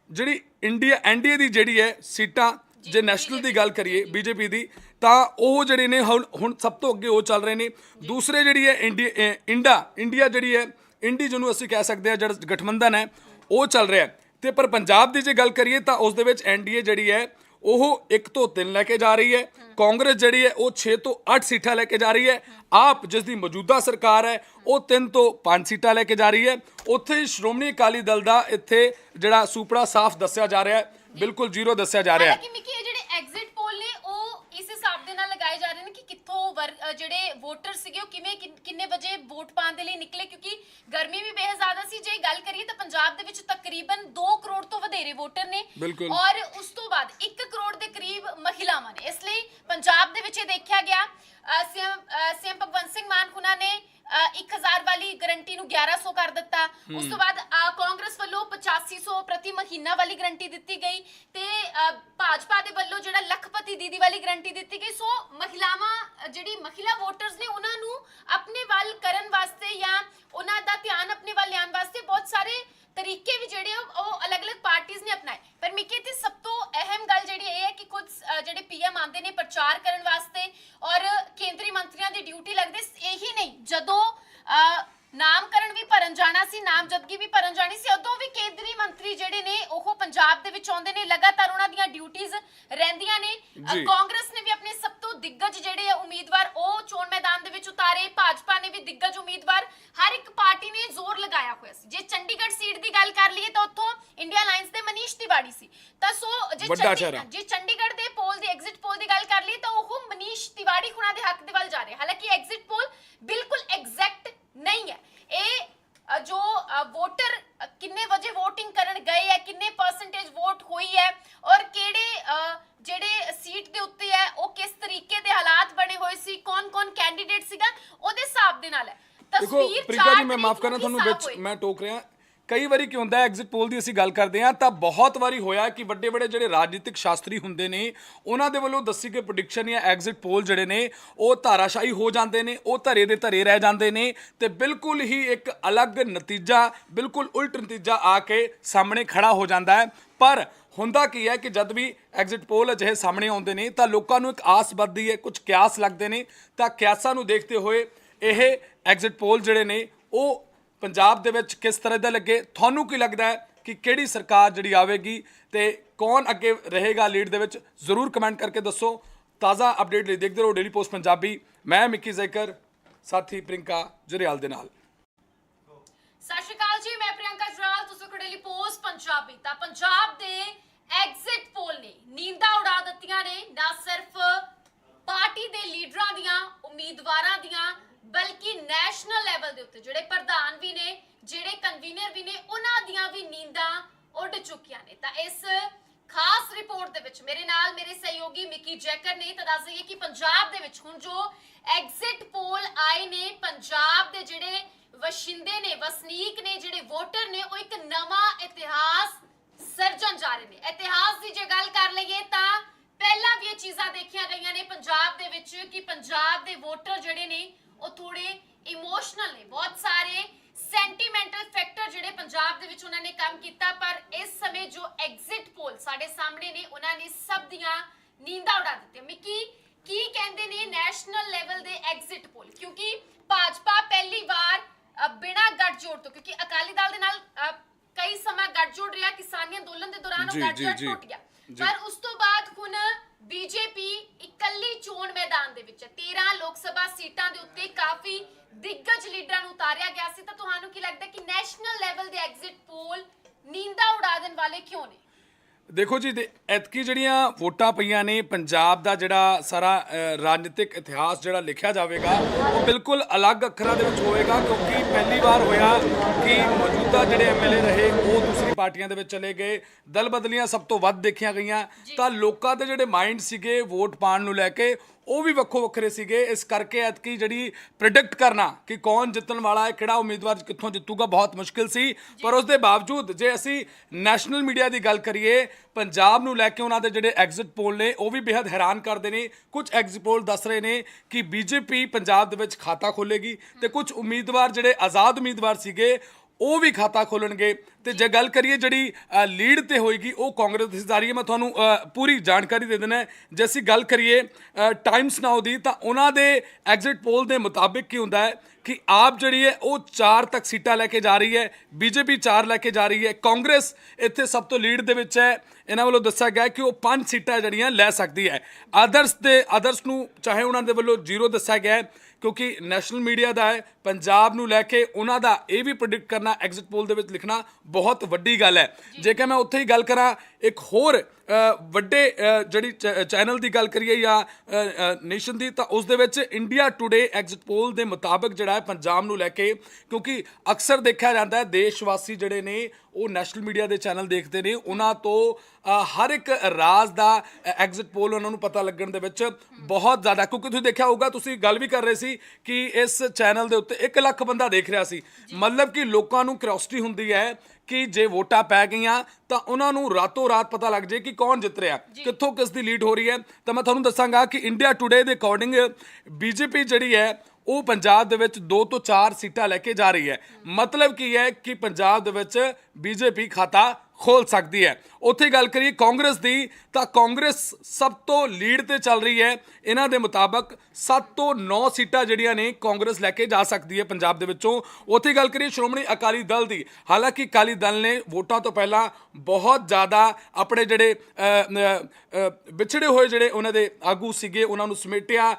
ਜਿਹੜੀ ਇੰਡੀਆ ਐਨਡੀਏ ਦੀ ਜਿਹੜੀ ਹੈ ਸੀਟਾਂ ਜੇ ਨੈਸ਼ਨਲ ਦੀ ਗੱਲ ਕਰੀਏ ਬੀਜੇਪੀ ਦੀ ਤਾਂ ਉਹ ਜਿਹੜੇ ਨੇ ਹੁਣ ਹੁਣ ਸਭ ਤੋਂ ਅੱਗੇ ਉਹ ਚੱਲ ਰਹੇ ਨੇ। ਦੂਸਰੇ ਜਿਹੜੀ ਹੈ ਇੰਡੀਆ ਇੰਡਾ ਇੰਡੀਆ ਜਿਹੜੀ ਹੈ ਇੰਡੀ ਜਿਹਨੂੰ ਅਸੀਂ ਕਹਿ ਸਕਦੇ ਹਾਂ ਜਿਹੜਾ ਗਠਬੰਧਨ ਹੈ ਉਹ ਚੱਲ ਰਿਹਾ ਤੇ ਪਰ ਪੰਜਾਬ ਦੀ ਜੇ ਗੱਲ ਕਰੀਏ ਤਾਂ ਉਸ ਦੇ ਵਿੱਚ ਐਨਡੀਏ ਜਿਹੜੀ ਹੈ ਉਹ 1 ਤੋਂ 3 ਲੈ ਕੇ ਜਾ ਰਹੀ ਹੈ। ਕਾਂਗਰਸ ਜਿਹੜੀ ਹੈ ਉਹ 6 ਤੋਂ 8 ਸੀਟਾਂ ਲੈ ਕੇ ਜਾ ਰਹੀ ਹੈ। ਆਪ ਜਿਸ ਦੀ ਮੌਜੂਦਾ ਸਰਕਾਰ ਹੈ ਉਹ 3 ਤੋਂ 5 ਸੀਟਾਂ ਲੈ ਕੇ ਜਾ ਰਹੀ ਹੈ। ਉੱਥੇ ਸ਼੍ਰੋਮਣੀ ਅਕਾਲੀ ਦਲ ਦਾ ਇੱਥੇ ਜਿਹੜਾ ਸੂਪੜਾ ਸਾਫ਼ ਦੱਸਿਆ ਜਾ ਰਿਹਾ ਹੈ। ਬਿਲਕੁਲ ਜ਼ੀਰੋ ਦੱਸਿਆ ਜਾ ਰਿਹਾ। ਹੈ ਹਾਲਾਂਕਿ ਮਿੱਕੀ ਇਹ ਜਿਹੜੇ ਐਗਜ਼ਿਟ ਪੋਲ ਨੇ ਉਹ ਇਸ ਹਿਸਾਬ ਦੇ ਨਾਲ ਲਗਾਏ ਜਾ ਰਹੇ ਨੇ ਕਿ ਕਿੱਥੋਂ ਵਰ- ਅ, ਜਿਹੜੇ ਵੋਟਰ ਸੀਗੇ ਉਹ ਕਿਵੇਂ ਕਿੰਨ- ਕਿੰਨੇ ਵਜੇ ਵੋਟ ਪਾਉਣ ਦੇ ਲਈ ਨਿਕਲੇ? ਕਿਉਂਕਿ ਗਰਮੀ ਵੀ ਬੇਹੱਦ ਜ਼ਿਆਦਾ ਸੀ। ਜੇ ਗੱਲ ਕਰੀਏ ਤਾਂ ਪੰਜਾਬ ਦੇ ਵਿੱਚ ਤਕਰੀਬਨ 2 ਕਰੋੜ ਤੋਂ ਵਧੇਰੇ ਵੋਟਰ ਨੇ। ਬਿਲਕੁਲ। ਔਰ ਉਸ ਤੋਂ ਬਾਅਦ 1 ਕਰੋੜ ਦੇ ਕਰੀਬ ਮਹਿਲਾਵਾਂ ਨੇ। ਇਸ ਲਈ ਪੰਜਾਬ ਦੇ ਵਿੱਚ ਇਹ ਦੇਖਿਆ ਗਿਆ। ਅ, ਸੀਐਮ ਅ, ਸੀਐਮ ਭਗਵੰਤ ਸਿੰਘ ਮਾਨ ਹੁਣਾਂ ਨੇ ਅ, 1000 ਵਾਲੀ ਗਰੰਟੀ ਨੂੰ 1100 ਕਰ ਦਿੱਤਾ। ਉਸ ਤੋਂ ਬਾਅਦ ਅ, ਕਾਂਗਰਸ ਵੱਲੋਂ 8500 ਪ੍ਰਤੀ ਮਹੀਨਾ ਵਾਲੀ ਗਰੰਟੀ ਦਿੱਤੀ ਗਈ ਤੇ ਅ, ਭਾਜਪਾ ਦੇ ਵੱਲੋਂ ਜਿਹੜਾ ਲੱਖਪਤੀ ਦੀਦੀ ਵਾਲੀ ਗਰੰਟੀ ਦਿੱਤੀ ਗਈ ਸੋ ਮਹਿਲਾਵਾਂ ਅ, ਜਿਹੜੀ ਮਹਿਲਾ ਵੋਟਰਸ ਨੇ ਉਹਨਾਂ ਨੂੰ ਆਪਣੇ ਵੱਲ ਕਰਨ ਵਾਸਤੇ ਜਾਂ ਉਹਨਾਂ ਦਾ ਧਿਆਨ ਆਪਣੇ ਵੱਲ ਲਿਆਉਣ ਵਾਸਤੇ ਬਹੁਤ ਸਾਰੇ ਤਰੀਕੇ ਵੀ ਜਿਹੜੇ ਉਹ ਉਹ ਅਲੱਗ-ਅਲੱਗ ਪਾਰਟੀਆਂ ਨੇ ਅਪਣਾਏ। ਪਰ ਮਿੱਕੀ ਤੇ ਸਭ ਤੋਂ ਅਹਿਮ ਗੱਲ ਜਿਹੜੀ ਇਹ ਹੈ ਕਿ ਕੁਝ ਅ, ਜਿਹੜੇ ਪੀਐਮ ਆਉਂਦੇ ਨੇ ਪ੍ਰਚਾਰ ਕਰਨ ਵਾਸਤੇ ਔਰ ਕੇਂਦਰੀ ਮੰਤਰੀਆਂ ਦੀ ਡਿਊਟੀ ਲੱਗਦੀ ਇਹੀ ਨਹੀਂ। ਜਦੋਂ ਅ, ਨਾਮਕਰਨ ਵੀ ਭਰਨ ਜਾਣਾ ਸੀ ਨਾਮਜ਼ਦਗੀ ਵੀ ਭਰਨ ਜਾਣੀ ਸੀ ਉਦੋਂ ਵੀ ਕੇਂਦਰੀ ਮੰਤਰੀ ਜਿਹੜੇ ਨੇ ਉਹ ਪੰਜਾਬ ਦੇ ਵਿੱਚ ਆਉਂਦੇ ਨੇ ਲਗਾਤਾਰ ਉਹਨਾਂ ਦੀਆਂ ਡਿਊਟੀਆਂ ਰਹਿੰਦੀਆਂ ਨੇ। ਅ, ਜੀ। ਕਾਂਗਰਸ ਨੇ ਵੀ ਆਪਣੇ ਸਭ ਤੋਂ ਦਿੱਗਜ ਜਿਹੜੇ ਆ ਉਮੀਦਵਾਰ ਉਹ ਚੋਣ ਮੈਦਾਨ ਦੇ ਵਿੱਚ ਉਤਾਰੇ ਭਾਜਪਾ ਨੇ ਵੀ ਦਿੱਗਜ ਉਮੀਦਵਾਰ ਹਰ ਇੱਕ ਪਾਰਟੀ ਨੇ ਜ਼ੋਰ ਲਗਾਇਆ ਹੋਇਆ ਸੀ ਜੇ ਚੰਡੀਗੜ੍ਹ ਸੀਟ ਦੀ ਗੱਲ ਕਰ ਲਈਏ ਤਾਂ ਉੱਥੋਂ ਇੰਡੀਆ ਅਲਾਈਅੰਸ ਦੇ ਮਨੀਸ਼ ਤਿਵਾੜੀ ਸੀ ਤਾਂ ਸੋ ਜੇ ਵੱਡਾ ਚਿਹਰਾ। ਜੇ ਚੰਡੀਗੜ੍ਹ ਦੇ ਪੋਲ ਦੀ ਐਗਜ਼ਿਟ ਪੋਲ ਦੀ ਗੱਲ ਕਰ ਲਈਏ ਤਾਂ ਉਹ ਮਨੀਸ਼ ਤਿਵਾੜੀ ਹੁਣਾਂ ਦੇ ਹੱਕ ਦੇ ਵੱਲ ਜਾ ਰਹੇ ਹਾਲਾਂਕਿ ਐਗਜ਼ਿਟ ਪੋਲ ਬਿਲਕੁਲ ਐਗਜ਼ੈਕਟ ਨਹੀਂ ਹੈ ਇਹ ਅ, ਜੋ ਅ, ਵੋਟਰ ਅ, ਕਿੰਨੇ ਵਜੇ VOTING ਕਰਨ ਗਏ ਹੈ ਕਿੰਨੇ ਪਰਸੈਂਟੇਜ ਵੋਟ ਹੋਈ ਹੈ ਔਰ ਕਿਹੜੇ ਅ, ਜਿਹੜੇ ਸੀਟ ਦੇ ਉੱਤੇ ਹੈ ਉਹ ਕਿਸ ਤਰੀਕੇ ਦੇ ਹਾਲਾਤ ਬਣੇ ਹੋਏ ਸੀ ਕੌਣ-ਕੌਣ ਕੈਂਡੀਡੇਟ ਸੀਗਾ ਉਹਦੇ ਹਿਸਾਬ ਦੇ ਨਾਲ ਹੈ ਦੇਖੋ ਤਸਵੀਰ ਪ੍ਰਿੰਕਾ ਚਾਰ ਮੈਂ ਤਰੀਕ ਮਾਫ ਕਰਨਾ ਤੁਹਾਨੂੰ ਵਿੱਚ। ਮੈਂ ਟੋਕ ਰਿਹਾ ਕਈ ਵਾਰੀ ਕੀ ਹੁੰਦਾ ਐਗਜ਼ਿਟ ਪੋਲ ਦੀ ਅਸੀਂ ਗੱਲ ਕਰਦੇ ਹਾਂ, ਤਾਂ ਬਹੁਤ ਵਾਰੀ ਹੋਇਆ ਕਿ ਵੱਡੇ ਵੱਡੇ ਜਿਹੜੇ ਰਾਜਨੀਤਿਕ ਸ਼ਾਸਤਰੀ ਹੁੰਦੇ ਨੇ, ਉਹਨਾਂ ਦੇ ਵੱਲੋਂ ਦੱਸੀ ਗਈ ਪ੍ਰੈਡਿਕਸ਼ਨ ਜਾਂ ਐਗਜ਼ਿਟ ਪੋਲ ਜਿਹੜੇ ਨੇ, ਉਹ ਧਾਰਾਸ਼ਾਹੀ ਹੋ ਜਾਂਦੇ ਨੇ, ਉਹ ਧਰੇ ਦੇ ਧਰੇ ਰਹਿ ਜਾਂਦੇ ਨੇ, ਤੇ ਬਿਲਕੁਲ ਹੀ ਇੱਕ ਅਲੱਗ ਨਤੀਜਾ, ਬਿਲਕੁਲ ਉਲਟ ਨਤੀਜਾ ਆ ਕੇ ਸਾਹਮਣੇ ਖੜਾ ਹੋ ਜਾਂਦਾ ਹੈ। ਪਰ ਹੁੰਦਾ ਕੀ ਹੈ ਕਿ ਜਦ ਵੀ ਐਗਜ਼ਿਟ ਪੋਲ ਅਜਿਹੇ ਸਾਹਮਣੇ ਆਉਂਦੇ ਨੇ, ਤਾਂ ਲੋਕਾਂ ਨੂੰ ਇੱਕ ਆਸ ਵੱਧਦੀ ਹੈ, ਕੁਝ ਕਿਆਸ ਲੱਗਦੇ ਨੇ, ਤਾਂ ਕਿਆਸਾਂ ਨੂੰ ਦੇਖਦੇ ਹੋਏ ਇਹ ਐਗਜ਼ਿਟ ਪੋਲ ਜਿਹੜੇ ਨੇ, ਉਹ ਪੰਜਾਬ ਦੇ ਵਿੱਚ ਕਿਸ ਤਰ੍ਹਾਂ ਦਾ ਲੱਗੇ? ਤੁਹਾਨੂੰ ਕੀ ਲੱਗਦਾ ਹੈ ਕਿ ਕਿਹੜੀ ਸਰਕਾਰ ਜਿਹੜੀ ਆਵੇਗੀ ਤੇ ਕੌਣ ਅੱਗੇ ਰਹੇਗਾ ਲੀਡ ਦੇ ਵਿੱਚ? ਜ਼ਰੂਰ ਕਮੈਂਟ ਕਰਕੇ ਦੱਸੋ। ਤਾਜ਼ਾ ਅਪਡੇਟ ਲਈ ਦੇਖਦੇ ਰਹੋ ਡੇਲੀ ਪੋਸਟ ਪੰਜਾਬੀ। ਮੈਂ ਮਿੱਕੀ ਜ਼ੈਕਰ, ਸਾਥੀ ਪ੍ਰਿੰਕਾ ਜੁਰਿਆਲ ਦੇ ਨਾਲ। ਸਤਿ ਸ਼੍ਰੀ ਅਕਾਲ ਜੀ, ਮੈਂ ਪ੍ਰਿਯੰਕਾ ਜਰਾਲ ਤੁਸੀਂ ਖੜੇਲੀ ਪੋਸਟ ਪੰਜਾਬੀ। ਤਾਂ ਪੰਜਾਬ ਦੇ ਐਗਜ਼ਿਟ ਪੋਲ ਨੇ ਨੀਂਦਾਂ ਉਡਾ ਦਿੱਤੀਆਂ ਨੇ, ਨਾ ਸਿਰਫ ਪਾਰਟੀ ਦੇ ਲੀਡਰਾਂ ਦੀਆਂ, ਉਮੀਦਵਾਰਾਂ ਦੀਆਂ ਬਲਕਿ ਨੈਸ਼ਨਲ ਲੈਵਲ ਦੇ ਉੱਤੇ ਜਿਹੜੇ ਪ੍ਰਧਾਨ ਵੀ ਨੇ, ਜਿਹੜੇ ਕਨਵੀਨਰ ਵੀ ਨੇ, ਉਹਨਾਂ ਦੀਆਂ ਵੀ ਨੀਂਦਾਂ ਉੱਡ ਚੁੱਕੀਆਂ ਨੇ। ਤਾਂ ਇਸ ਖਾਸ ਰਿਪੋਰਟ ਦੇ ਵਿੱਚ ਮੇਰੇ ਨਾਲ ਮੇਰੇ ਸਹਿਯੋਗੀ ਮਿੱਕੀ ਜੈਕਰ ਨੇ, ਤਾਂ ਦੱਸ ਦਈਏ ਕਿ ਪੰਜਾਬ ਦੇ ਵਿੱਚ ਹੁਣ ਜੋ ਐਗਜ਼ਿਟ ਪੋਲ ਆਏ ਨੇ, ਪੰਜਾਬ ਦੇ ਜਿਹੜੇ ਵਸਿੰਦੇ ਨੇ, ਵਸਨੀਕ ਨੇ, ਜਿਹੜੇ ਵੋਟਰ ਨੇ, ਉਹ ਇੱਕ ਨਵਾਂ ਇਤਿਹਾਸ ਸਿਰਜਣ ਜਾ ਰਹੇ ਨੇ। ਇਤਿਹਾਸ ਦੀ ਜੇ ਗੱਲ ਕਰ ਲਈਏ ਤਾਂ ਪਹਿਲਾਂ ਵੀ ਇਹ ਚੀਜ਼ਾਂ ਦੇਖੀਆਂ ਗਈਆਂ ਨੇ ਪੰਜਾਬ ਦੇ ਵਿੱਚ ਕਿ ਪੰਜਾਬ ਦੇ ਵੋਟਰ ਜਿਹੜੇ ਨੇ ਉਹ ਥੋੜੇ ਇਮੋਸ਼ਨਲ ਨੇ ਬਹੁਤ ਸਾਰੇ ਸੈਂਟੀਮੈਂਟਲ ਫੈਕਟਰ ਜਿਹੜੇ ਪੰਜਾਬ ਦੇ ਵਿੱਚ ਉਹਨਾਂ ਨੇ ਕੰਮ ਕੀਤਾ ਪਰ ਇਸ ਸਮੇਂ ਜੋ ਐਗਜ਼ਿਟ ਪੋਲ ਸਾਡੇ ਸਾਹਮਣੇ ਨੇ ਉਹਨਾਂ ਨੇ ਸਭ ਦੀਆਂ ਨੀਂਦਾਂ ਉਡਾ ਦਿੱਤੀਆਂ ਮਿੱਕੀ ਕੀ ਕਹਿੰਦੇ ਨੇ ਨੈਸ਼ਨਲ ਲੈਵਲ ਦੇ ਐਗਜ਼ਿਟ ਪੋਲ ਕਿਉਂਕਿ ਭਾਜਪਾ ਪਹਿਲੀ ਵਾਰ ਬਿਨਾਂ ਗੱਠਜੋੜ ਤੋਂ ਕਿਉਂਕਿ ਅਕਾਲੀ ਦਲ ਦੇ ਨਾਲ ਕਈ ਸਮਾਂ ਗੱਠਜੋੜ ਰਿਹਾ ਕਿਸਾਨੀ ਅੰਦੋਲਨ ਦੇ ਦੌਰਾਨ ਉਹ ਗੱਠਜੋੜ। ਟੁੱਟ ਗਿਆ। ਪਰ ਉਸ ਤੋਂ ਬਾਅਦ ਹੁਣ ਬੀਜੇਪੀ ਇਕੱਲੀ ਚੋਣ ਮੈਦਾਨ ਦੇ ਵਿੱਚ 13 ਲੋਕ ਸਭਾ ਸੀਟਾਂ ਦੇ ਉੱਤੇ ਕਾਫੀ ਦਿੱਗਜ ਲੀਡਰਾਂ ਨੂੰ ਉਤਾਰਿਆ ਗਿਆ ਸੀ। ਤਾਂ ਤੁਹਾਨੂੰ ਕੀ ਲੱਗਦਾ ਕਿ ਨੈਸ਼ਨਲ ਲੈਵਲ ਦੇ ਐਗਜ਼ਿਟ ਪੋਲ ਨੀਂਦਾ ਉਡਾ ਦੇਣ ਵਾਲੇ ਕਿਉਂ ਨੇ? ਦੇਖੋ ਜੀ ਐਤਕੀ ਜਿਹੜੀਆਂ ਵੋਟਾਂ ਪਈਆਂ ਨੇ, ਪੰਜਾਬ ਦਾ ਜਿਹੜਾ ਸਾਰਾ ਰਾਜਨੀਤਿਕ ਇਤਿਹਾਸ ਜਿਹੜਾ ਲਿਖਿਆ ਜਾਵੇਗਾ, ਉਹ ਬਿਲਕੁਲ ਅਲੱਗ ਅੱਖਰਾਂ ਦੇ ਵਿੱਚ ਹੋਵੇਗਾ, ਕਿਉਂਕਿ ਪਹਿਲੀ ਵਾਰ ਹੋਇਆ ਕਿ ਮੌਜੂਦਾ ਜਿਹੜੇ ਐਮਐਲਏ ਰਹੇ, ਉਹ ਦੂਸਰੀ ਪਾਰਟੀਆਂ ਦੇ ਵਿੱਚ ਚਲੇ ਗਏ। ਦਲ ਬਦਲੀਆਂ ਸਭ ਤੋਂ ਵੱਧ ਦੇਖੀਆਂ ਗਈਆਂ। ਤਾਂ ਲੋਕਾਂ ਦੇ ਜਿਹੜੇ ਮਾਈਂਡ ਸੀਗੇ ਵੋਟ ਪਾਉਣ ਨੂੰ ਲੈ ਕੇ ਉਹ ਵੀ ਵੱਖੋ ਵੱਖਰੇ ਸੀਗੇ। ਇਸ ਕਰਕੇ ਐਤਕੀ ਜਿਹੜੀ ਪ੍ਰੈਡਿਕਟ ਕਰਨਾ ਕਿ ਕੌਣ ਜਿੱਤਣ ਵਾਲਾ ਹੈ ਕਿਹੜਾ ਉਮੀਦਵਾਰ ਕਿੱਥੋਂ ਜਿੱਤੂਗਾ ਬਹੁਤ ਮੁਸ਼ਕਿਲ ਸੀ। ਪਰ ਉਸ ਦੇ ਬਾਵਜੂਦ ਜੇ ਅਸੀਂ ਨੈਸ਼ਨਲ ਮੀਡੀਆ ਦੀ ਗੱਲ ਕਰੀਏ ਪੰਜਾਬ ਨੂੰ ਲੈ ਕੇ ਉਹਨਾਂ ਦੇ ਜਿਹੜੇ ਐਗਜ਼ਿਟ ਪੋਲ ਨੇ ਉਹ ਵੀ ਬੇहद ਹੈਰਾਨ ਕਰਦੇ ਨੇ। ਕੁਝ ਐਗਜ਼ਿਟ ਪੋਲ ਦੱਸ ਰਹੇ ਨੇ ਕਿ ਬੀਜੇਪੀ ਪੰਜਾਬ ਦੇ ਵਿੱਚ ਖਾਤਾ ਖੋਲੇਗੀ ਤੇ ਕੁਝ ਉਮੀਦਵਾਰ ਜਿਹੜੇ ਆਜ਼ਾਦ ਉਮੀਦਵਾਰ ਸੀਗੇ ਉਹ ਵੀ ਖਾਤਾ ਖੋਲਣਗੇ। ਤੇ ਜੇ ਗੱਲ ਕਰੀਏ ਜਿਹੜੀ ਲੀਡ ਤੇ ਹੋਏਗੀ, ਉਹ ਕਾਂਗਰਸ ਦੀ ਜਾ ਰਹੀ ਹੈ। ਮੈਂ ਤੁਹਾਨੂੰ ਪੂਰੀ ਜਾਣਕਾਰੀ ਦੇ ਦੇਣਾ ਜੇ ਅਸੀਂ ਗੱਲ ਕਰੀਏ ਟਾਈਮਸ ਨਾਓ ਦੀ, ਤਾਂ ਉਹਨਾਂ ਦੇ ਐਗਜ਼ਿਟ ਪੋਲ ਦੇ ਮੁਤਾਬਿਕ ਕੀ ਹੁੰਦਾ ਹੈ ਕਿ ਆਪ ਜਿਹੜੀ ਹੈ, ਉਹ 4 ਤੱਕ ਸੀਟਾਂ ਲੈ ਕੇ ਜਾ ਰਹੀ ਹੈ। ਬੀਜੇਪੀ 4 ਲੈ ਕੇ ਜਾ ਰਹੀ ਹੈ। ਕਾਂਗਰਸ ਇੱਥੇ ਸਭ ਤੋਂ ਲੀਡ ਦੇ ਵਿੱਚ ਹੈ। ਇਹਨਾਂ ਵੱਲੋਂ ਦੱਸਿਆ ਗਿਆ ਕਿ ਉਹ 5 ਸੀਟਾਂ ਜਿਹੜੀਆਂ ਲੈ ਸਕਦੀ ਹੈ। ਆਦਰਸ ਦੇ ਆਦਰਸ ਨੂੰ, ਚਾਹੇ ਉਹਨਾਂ ਦੇ ਵੱਲੋਂ ਜ਼ੀਰੋ ਦੱਸਿਆ ਗਿਆ ਕਿਉਂਕਿ ਨੈਸ਼ਨਲ ਮੀਡੀਆ ਦਾ ਹੈ ਪੰਜਾਬ ਨੂੰ ਲੈ ਕੇ ਉਹਨਾਂ ਦਾ ਇਹ ਵੀ ਪ੍ਰੈਡਿਕਟ ਕਰਨਾ ਐਗਜ਼ਿਟ ਪੋਲ ਦੇ ਵਿੱਚ ਲਿਖਣਾ ਬਹੁਤ ਵੱਡੀ ਗੱਲ ਹੈ। ਜੇਕਰ ਮੈਂ ਉੱਥੇ ਹੀ ਗੱਲ ਕਰਾਂ ਇੱਕ ਹੋਰ ਵੱਡੇ ਜਿਹੜੀ ਚੈਨਲ ਦੀ ਗੱਲ ਕਰੀਏ ਜਾਂ ਨੇਸ਼ਨ ਦੀ ਤਾਂ ਉਸ ਦੇ ਵਿੱਚ ਇੰਡੀਆ ਟੁਡੇ ਐਗਜ਼ਿਟ ਪੋਲ ਦੇ ਮੁਤਾਬਕ ਜਿਹੜਾ ਹੈ ਪੰਜਾਬ ਨੂੰ ਲੈ ਕੇ ਕਿਉਂਕਿ ਅਕਸਰ ਦੇਖਿਆ ਜਾਂਦਾ ਹੈ ਦੇਸ਼ ਵਾਸੀ ਜਿਹੜੇ ਨੇ ਉਹ ਨੈਸ਼ਨਲ ਮੀਡੀਆ ਦੇ ਚੈਨਲ ਦੇਖਦੇ ਨੇ ਉਹਨਾਂ ਤੋਂ ਹਰ ਇੱਕ ਰਾਜ ਦਾ ਐਗਜ਼ਿਟ ਪੋਲ ਉਹਨਾਂ ਨੂੰ ਪਤਾ ਲੱਗਣ ਦੇ ਵਿੱਚ ਬਹੁਤ ਜ਼ਿਆਦਾ ਕਿਉਂਕਿ ਤੁਸੀਂ ਦੇਖਿਆ ਹੋਊਗਾ ਤੁਸੀਂ ਗੱਲ ਵੀ ਕਰ ਰਹੇ ਸੀ ਕਿ ਇਸ ਚੈਨਲ ਦੇ ਉੱਤੇ 1 ਲੱਖ ਬੰਦਾ ਦੇਖ ਰਿਹਾ ਸੀ। ਮਤਲਬ ਕਿ ਲੋਕਾਂ ਨੂੰ ਕਿਉਰਿਓਸਿਟੀ ਹੁੰਦੀ ਹੈ ਕਿ ਜੇ ਵੋਟਾਂ ਪੈ ਗਈਆਂ ਤਾਂ ਉਹਨਾਂ ਨੂੰ ਰਾਤੋਂ ਰਾਤ ਪਤਾ ਲੱਗ ਜੇ ਕਿ ਕੌਣ ਜਿੱਤ ਰਿਹਾ। ਕਿੱਥੋਂ ਕਿਸ ਦੀ ਲੀਡ ਹੋ ਰਹੀ ਹੈ। ਤਾਂ ਮੈਂ ਤੁਹਾਨੂੰ ਦੱਸਾਂਗਾ ਕਿ ਇੰਡੀਆ ਟੁਡੇ ਦੇ ਅਕੋਰਡਿੰਗ ਬੀਜੇਪੀ ਜਿਹੜੀ ਹੈ ਉਹ ਪੰਜਾਬ ਦੇ ਵਿੱਚ 2 ਤੋਂ 4 ਸੀਟਾਂ ਲੈ ਕੇ ਜਾ ਰਹੀ ਹੈ। ਮਤਲਬ ਕੀ ਹੈ ਕਿ ਪੰਜਾਬ ਦੇ ਵਿੱਚ ਬੀਜੇਪੀ ਖਾਤਾ ਖੋਲ ਸਕਦੀ ਹੈ। ਉੱਥੇ ਗੱਲ ਕਰੀਏ ਕਾਂਗਰਸ ਦੀ, ਤਾਂ ਕਾਂਗਰਸ ਸਭ ਤੋਂ ਲੀਡ ਤੇ ਚੱਲ ਰਹੀ ਹੈ। ਇਹਨਾਂ ਦੇ ਮੁਤਾਬਕ 7 ਤੋਂ 9 ਸੀਟਾਂ ਜਿਹੜੀਆਂ ਨੇ ਕਾਂਗਰਸ ਲੈ ਕੇ ਜਾ ਸਕਦੀ ਹੈ ਪੰਜਾਬ ਦੇ ਵਿੱਚੋਂ। ਉੱਥੇ ਗੱਲ ਕਰੀਏ ਸ਼੍ਰੋਮਣੀ ਅਕਾਲੀ ਦਲ ਦੀ, ਹਾਲਾਂਕਿ ਅਕਾਲੀ ਦਲ ਨੇ ਵੋਟਾਂ ਤੋਂ ਪਹਿਲਾਂ ਬਹੁਤ ਜ਼ਿਆਦਾ ਆਪਣੇ ਜਿਹੜੇ ਵਿਛੜੇ ਹੋਏ ਜਿਹੜੇ ਉਹਨਾਂ ਦੇ ਆਗੂ ਸੀਗੇ, ਉਹਨਾਂ ਨੂੰ ਸਮੇਟਿਆ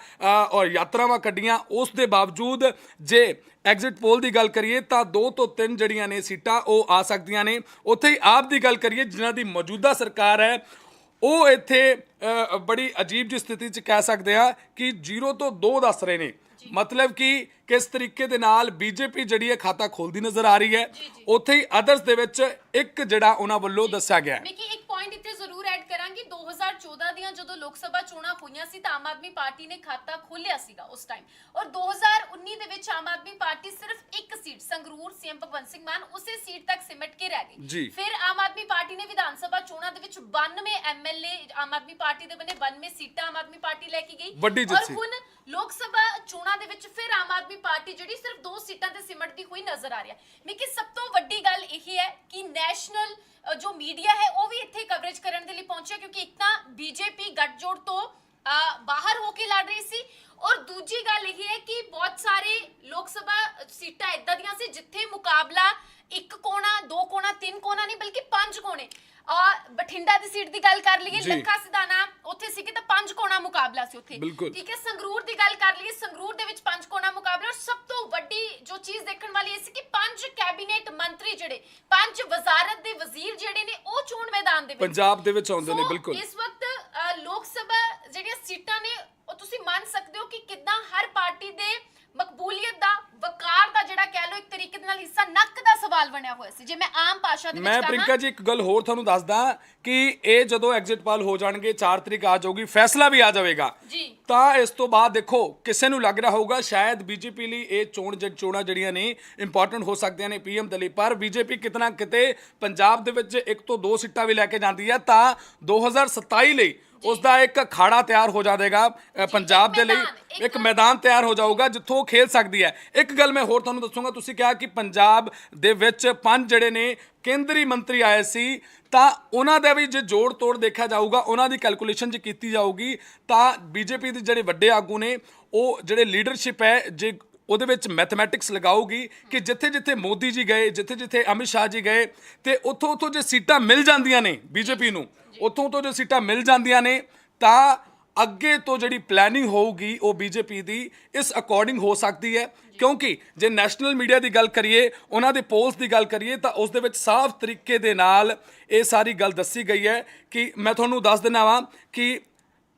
ਔਰ ਯਾਤਰਾਵਾਂ ਕੱਢੀਆਂ। ਉਸ ਦੇ ਬਾਵਜੂਦ ਜੇ ਐਗਜ਼ਿਟ ਪੋਲ ਦੀ ਗੱਲ ਕਰੀਏ ਤਾਂ 2 ਤੋਂ 3 ਜਿਹੜੀਆਂ ਨੇ ਸੀਟਾਂ ਉਹ ਆ ਸਕਦੀਆਂ ਨੇ। ਉੱਥੇ ਹੀ ਆਪ ਦੀ ਗੱਲ ਕਰੀਏ ਜਿਨ੍ਹਾਂ ਦੀ ਮੌਜੂਦਾ ਸਰਕਾਰ ਹੈ ਉਹ ਇੱਥੇ ਬੜੀ ਅਜੀਬ ਜਿਹੀ ਸਥਿਤੀ 'ਚ ਕਹਿ ਸਕਦੇ ਆ ਕਿ 0 ਤੋਂ 2 ਦੱਸ ਰਹੇ ਨੇ। ਮਤਲਬ ਕਿ ਕਿਸ ਤਰੀਕੇ ਦੇ ਨਾਲ ਬੀਜੇਪੀ ਜਿਹੜੀ ਹੈ ਖਾਤਾ ਖੋਲਦੀ ਨਜ਼ਰ ਆ ਰਹੀ ਹੈ। ਉੱਥੇ ਹੀ ਅਦਰਸ ਦੇ ਵਿੱਚ ਇੱਕ ਜਿਹੜਾ ਉਹਨਾਂ ਵੱਲੋਂ ਦੱਸਿਆ ਗਿਆ ਹੈ। ਪੁਆਇੰਟ ਇੱਥੇ ਜ਼ਰੂਰ ਐਡ ਕਰਾਂਗੀ। 2014 ਦੀਆਂ ਜਦੋਂ ਲੋਕ ਸਭਾ ਚੋਣਾਂ ਹੋਈਆਂ ਸੀ ਤਾਂ ਆਮ ਆਦਮੀ ਪਾਰਟੀ ਨੇ ਖਾਤਾ ਖੋਲ੍ਹਿਆ ਸੀਗਾ ਉਸ ਟਾਈਮ ਔਰ 2019 ਦੇ ਵਿੱਚ ਆਮ ਆਦਮੀ ਪਾਰਟੀ ਸਿਰਫ ਇੱਕ ਸੀਟ ਸੰਗਰੂਰ ਸੀਐਮ ਭਗਵੰਤ ਸਿੰਘ ਮਾਨ ਉਸੇ ਸੀਟ ਤੱਕ ਸਿਮਟ ਕੇ ਰਹਿ। ਗਈ ਫਿਰ ਆਮ ਆਦਮੀ ਪਾਰਟੀ ਨੇ ਵਿਧਾਨ ਸਭਾ ਚੋਣਾਂ ਦੇ ਵਿੱਚ 92 ਐਮਐਲਏ ਆਮ ਆਦਮੀ ਪਾਰਟੀ ਦੇ ਬਣੇ 92 ਸੀਟਾਂ ਆਮ ਆਦਮੀ ਪਾਰਟੀ ਲੈ ਕੇ ਗਈ। ਔਰ। ਹੁਣ ਲੋਕ ਸਭਾ ਚੋਣਾਂ ਦੇ ਵਿੱਚ ਫਿਰ ਆਮ ਆਦਮੀ ਪਾਰਟੀ ਜਿਹੜੀ ਸਿਰਫ ਦੋ ਸੀਟਾਂ ਤੇ ਸਿਮਟਦੀ ਹੋਈ ਨਜ਼ਰ ਆ ਰਹੀ ਹੈ। ਮਿੱਕੀ ਸਭ ਤੋਂ ਵੱਡੀ ਗੱਲ ਇਹ ਹੈ ਕਿ ਨੈਸ਼ਨਲ ਅ, ਜੋ ਮੀਡੀਆ ਹੈ ਉਹ ਵੀ ਇੱਥੇ ਕਵਰੇਜ ਕਰਨ ਦੇ ਲਈ ਪਹੁੰਚਿਆ ਕਿਉਂਕਿ ਇੱਕ ਤਾਂ ਬੀਜੇਪੀ ਗੱਠਜੋੜ ਤੋਂ ਅ, ਬਾਹਰ ਹੋ ਕੇ ਲੜ ਰਹੀ ਸੀ ਔਰ ਦੂਜੀ ਗੱਲ ਇਹ ਹੈ ਕਿ ਬਹੁਤ ਸਾਰੇ ਲੋਕ ਸਭਾ ਸੀਟਾਂ ਇਦਾਂ ਦੀਆਂ ਸੀ ਜਿੱਥੇ ਮੁਕਾਬਲਾ ਇੱਕ ਕੋਣਾ ਦੋ ਕੋਣਾ ਤਿੰਨ ਕੋਣਾ ਨਹੀਂ ਬਲਕਿ ਪੰਜ ਕੋਣੇ ਔਰ ਬਠਿੰਡਾ ਦੀ ਸੀਟ ਦੀ ਗੱਲ ਕਰ ਲਈਏ ਜੀ। ਲੱਖਾ ਸਿਧਾਣਾ ਉੱਥੇ ਸੀ ਕਿ ਤਾਂ ਪੰਜ ਕੋਣਾ ਮੁਕਾਬਲਾ ਸੀ ਉੱਥੇ ਬਿਲਕੁਲ। ਠੀਕ ਹੈ ਸੰਗਰੂਰ ਦੀ ਗੱਲ ਕਰ ਲਈਏ ਸੰਗਰੂਰ ਦੇ ਵਿੱਚ ਪੰਜ ਕੋਣਾ ਮੁਕਾਬਲਾ ਔਰ ਸਭ ਤੋਂ ਵੱਡੀ ਜੋ ਚੀਜ਼ ਦੇਖਣ ਵਾਲੀ ਇਹ ਸੀ ਕਿ ਪੰਜ ਕੈਬਨਿਟ ਮੰਤਰੀ ਜਿਹੜੇ ਪੰਜ ਵਜ਼ਾਰਤ ਦੇ ਵਜ਼ੀਰ ਜਿਹੜੇ ਨੇ ਉਹ ਚੋਣ ਮੈਦਾਨ ਦੇ ਵਿੱਚ ਪੰਜਾਬ ਦੇ ਵਿੱਚ ਆਉਂਦੇ ਨੇ ਸੋ, ਬਿਲਕੁਲ ਇਸ ਅ, ਲੋਕ ਸਭਾ ਜਿਹੜੀਆਂ ਸੀਟਾਂ ਨੇ ਉਹ ਤੁਸੀਂ ਮੰਨ ਸਕਦੇ ਹੋ ਕਿ ਕਿਦਾਂ ਹਰ ਪਾਰਟੀ ਦੇ ਮਕਬੂਲੀਅਤ ਦਾ ਵਕਾਰ ਦਾ ਜਿਹੜਾ ਕਹਿ ਲਓ ਇੱਕ ਤਰੀਕੇ ਦੇ ਨਾਲ ਹਿੱਸਾ ਨੱਕ ਦਾ ਸਵਾਲ ਬਣਿਆ ਹੋਇਆ ਸੀ। ਜੇ ਮੈਂ ਆਮ ਭਾਸ਼ਾ ਦੇ ਵਿੱਚ ਮੈਂ ਕਹਾਂ ਪ੍ਰਿੰਕਾ ਜੀ ਇੱਕ ਗੱਲ ਹੋਰ ਤੁਹਾਨੂੰ ਦੱਸਦਾ ਕਿ ਇਹ ਜਦੋਂ ਐਗਜ਼ਿਟ ਪਾਲ ਹੋ ਜਾਣਗੇ 4 ਤਰੀਕ ਆ ਜਾਊਗੀ ਫੈਸਲਾ ਵੀ ਆ ਜਾਵੇਗਾ। ਜੀ। ਤਾਂ ਇਸ ਤੋਂ ਬਾਅਦ ਦੇਖੋ ਕਿਸੇ ਨੂੰ ਲੱਗ ਰਿਹਾ ਹੋਊਗਾ ਸ਼ਾਇਦ ਬੀਜੇਪੀ ਲਈ ਇਹ ਚੋਣ ਜਦ ਚੋਣਾਂ ਜਿਹੜੀਆਂ ਨੇ ਇੰਪੋਰਟੈਂਟ ਹੋ ਸਕਦੀਆਂ ਨੇ ਪੀਐਮ ਦੇ ਲਈ। ਪਰ ਬੀਜੇਪੀ ਕਿਤਨਾ ਕਿਤੇ ਪੰਜਾਬ ਦੇ ਵਿੱਚ ਇੱਕ ਤੋਂ ਦੋ ਸੀਟਾਂ ਵੀ ਲੈ ਕੇ ਜਾਂਦੀ ਹੈ ਤਾਂ 2027 ਲਈ ਉਸ ਦਾ ਇੱਕ ਅਖਾੜਾ ਤਿਆਰ ਹੋ ਜਾਵੇਗਾ ਪੰਜਾਬ ਦੇ ਲਈ ਇੱਕ- ਮੈਦਾਨ ਤਿਆਰ ਹੋ ਜਾਊਗਾ ਜਿੱਥੋਂ ਉਹ ਖੇਲ ਸਕਦੀ ਹੈ। ਇੱਕ ਗੱਲ ਮੈਂ ਹੋਰ ਤੁਹਾਨੂੰ ਦੱਸੂਗਾ ਤੁਸੀਂ ਕਿਹਾ ਕਿ ਪੰਜਾਬ ਦੇ ਵਿੱਚ ਪੰਜ ਜਿਹੜੇ ਨੇ ਕੇਂਦਰੀ ਮੰਤਰੀ ਆਏ ਸੀ ਤਾਂ ਉਹਨਾਂ ਦਾ ਵੀ ਜੇ ਜੋੜ ਤੋੜ ਦੇਖਿਆ ਜਾਊਗਾ ਉਹਨਾਂ ਦੀ ਕੈਲਕੂਲੇਸ਼ਨ ਜੇ ਕੀਤੀ ਜਾਊਗੀ ਤਾਂ ਬੀਜੇਪੀ ਦੇ ਜਿਹੜੇ ਵੱਡੇ ਆਗੂ ਨੇ ਉਹ ਜਿਹੜੇ ਲੀਡਰਸ਼ਿਪ ਹੈ ਜੇ ਉਹਦੇ ਵਿੱਚ ਮੈਥਮੈਟਿਕਸ ਲਗਾਊਗੀ ਕਿ ਜਿੱਥੇ ਜਿੱਥੇ ਮੋਦੀ ਜੀ ਗਏ ਜਿੱਥੇ ਜਿੱਥੇ ਅਮਿਤ ਸ਼ਾਹ ਜੀ ਗਏ ਤੇ ਉੱਥੋਂ ਉੱਥੋਂ ਜੇ ਸੀਟਾਂ ਮਿਲ ਜਾਂਦੀਆਂ ਨੇ ਬੀਜੇਪੀ ਨੂੰ ਉੱਥੋਂ ਤੋਂ ਜੇ ਸੀਟਾਂ ਮਿਲ ਜਾਂਦੀਆਂ ਨੇ ਤਾਂ ਅੱਗੇ ਤੋਂ ਜਿਹੜੀ ਪਲੈਨਿੰਗ ਹੋਊਗੀ ਉਹ ਬੀਜੇਪੀ ਦੀ ਇਸ ਅਕੋਰਡਿੰਗ ਹੋ ਸਕਦੀ ਹੈ। ਕਿਉਂਕਿ ਜੇ ਨੈਸ਼ਨਲ ਮੀਡੀਆ ਦੀ ਗੱਲ ਕਰੀਏ ਉਹਨਾਂ ਦੇ ਪੋਲਸ ਦੀ ਗੱਲ ਕਰੀਏ ਤਾਂ ਉਸ ਦੇ ਵਿੱਚ ਸਾਫ਼ ਤਰੀਕੇ ਦੇ ਨਾਲ ਇਹ ਸਾਰੀ ਗੱਲ ਦੱਸੀ ਗਈ ਹੈ ਕਿ ਮੈਂ ਤੁਹਾਨੂੰ ਦੱਸ ਦਿੰਦਾ ਵਾਂ ਕਿ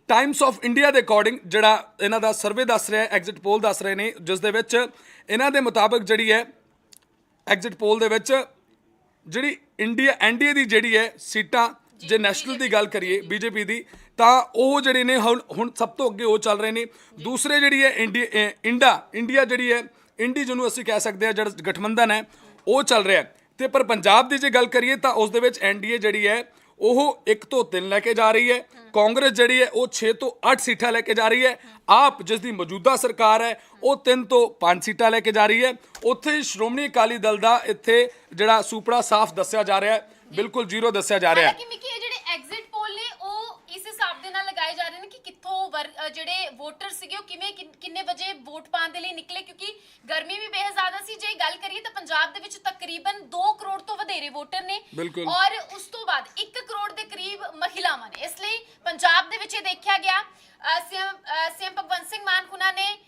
ਟਾਈਮਸ ਆਫ ਇੰਡੀਆ ਦੇ ਅਕੋਰਡਿੰਗ ਜਿਹੜਾ ਇਹਨਾਂ ਦਾ ਸਰਵੇ ਦੱਸ ਰਿਹਾ ਹੈ ਐਗਜ਼ਿਟ ਪੋਲ ਦੱਸ ਰਹੇ ਨੇ ਜਿਸ ਦੇ ਵਿੱਚ ਇਹਨਾਂ ਦੇ ਮੁਤਾਬਕ ਜਿਹੜੀ ਹੈ ਐਗਜ਼ਿਟ ਪੋਲ ਦੇ ਵਿੱਚ ਜਿਹੜੀ ਇੰਡੀਆ ਐਨਡੀਏ ਦੀ ਜਿਹੜੀ ਹੈ ਸੀਟਾਂ ਜੇ ਨੈਸ਼ਨਲ ਦੀ ਗੱਲ ਕਰੀਏ ਬੀਜੇਪੀ ਦੀ ਤਾਂ ਉਹ ਜਿਹੜੇ ਨੇ ਹੁਣ ਹੁਣ ਸਭ ਤੋਂ ਅੱਗੇ ਉਹ ਚੱਲ ਰਹੇ ਨੇ। ਦੂਸਰੇ ਜਿਹੜੀ ਹੈ ਇੰਡੀਆ ਇੰਡਾ ਇੰਡੀਆ ਜਿਹੜੀ ਹੈ ਇੰਡੀ ਜਿਹਨੂੰ ਅਸੀਂ ਕਹਿ ਸਕਦੇ ਹਾਂ ਜਿਹੜਾ ਗਠਬੰਧਨ ਹੈ ਉਹ ਚੱਲ ਰਿਹਾ। ਤੇ ਪਰ ਪੰਜਾਬ ਦੀ ਜੇ ਗੱਲ ਕਰੀਏ ਤਾਂ ਉਸ ਦੇ ਵਿੱਚ ਐਨਡੀਏ ਜਿਹੜੀ ਹੈ ਉਹ ਇੱਕ ਤੋਂ ਤਿੰਨ ਲੈ ਕੇ ਜਾ ਰਹੀ ਹੈ। ਕਾਂਗਰਸ ਜਿਹੜੀ ਹੈ, ਉਹ 6 ਤੋਂ 8 ਸੀਟਾਂ ਲੈ ਕੇ ਜਾ ਰਹੀ ਹੈ। ਆਪ ਜਿਸ ਦੀ ਮੌਜੂਦਾ ਸਰਕਾਰ ਹੈ, ਉਹ 3 ਤੋਂ 5 ਸੀਟਾਂ ਲੈ ਕੇ ਜਾ ਰਹੀ ਹੈ। ਉੱਥੇ ਹੀ ਸ਼੍ਰੋਮਣੀ ਅਕਾਲੀ ਦਲ ਦਾ ਇੱਥੇ ਜਿਹੜਾ ਸੁਪੜਾ ਸਾਫ਼ ਦੱਸਿਆ ਜਾ ਰਿਹਾ ਹੈ, ਬਿਲਕੁਲ ਜ਼ੀਰੋ ਦੱਸਿਆ ਜਾ ਰਿਹਾ ਹੈ ਹਾਲਾਂਕਿ ਮਿੱਕੀ ਇਹ ਜਿਹੜੇ ਐਗਜ਼ਿਟ ਪੋਲ ਨੇ ਉਹ ਇਸ ਹਿਸਾਬ ਦੇ ਨਾਲ ਲਗਾਏ ਜਾ ਰਹੇ ਨੇ ਕਿ ਕਿੱਥੋਂ ਵਰ- ਅ, ਜਿਹੜੇ ਵੋਟਰ ਸੀਗੇ ਉਹ ਕਿਵੇਂ ਕਿੰਨ- ਕਿੰਨੇ ਵਜੇ ਵੋਟ ਪਾਉਣ ਦੇ ਲਈ ਨਿਕਲੇ? ਕਿਉਂਕਿ ਗਰਮੀ ਵੀ ਬੇਹੱਦ ਜ਼ਿਆਦਾ ਸੀ। ਜੇ ਗੱਲ ਕਰੀਏ ਤਾਂ ਪੰਜਾਬ ਦੇ ਵਿੱਚ ਤਕਰੀਬਨ 2 ਕਰੋੜ ਤੋਂ ਵਧੇਰੇ ਵੋਟਰ ਨੇ। ਬਿਲਕੁਲ। ਔਰ ਉਸ ਤੋਂ ਬਾਅਦ 1 ਕਰੋੜ ਦੇ ਕਰੀਬ ਮਹਿਲਾਵਾਂ ਨੇ। ਇਸ ਲਈ ਪੰਜਾਬ ਦੇ ਵਿੱਚ ਇਹ ਦੇਖਿਆ ਗਿਆ। ਅ, ਸੀਐਮ ਅ, ਸੀਐਮ ਭਗਵੰਤ ਸਿੰਘ ਮਾਨ ਖੁਨਾ ਨੇ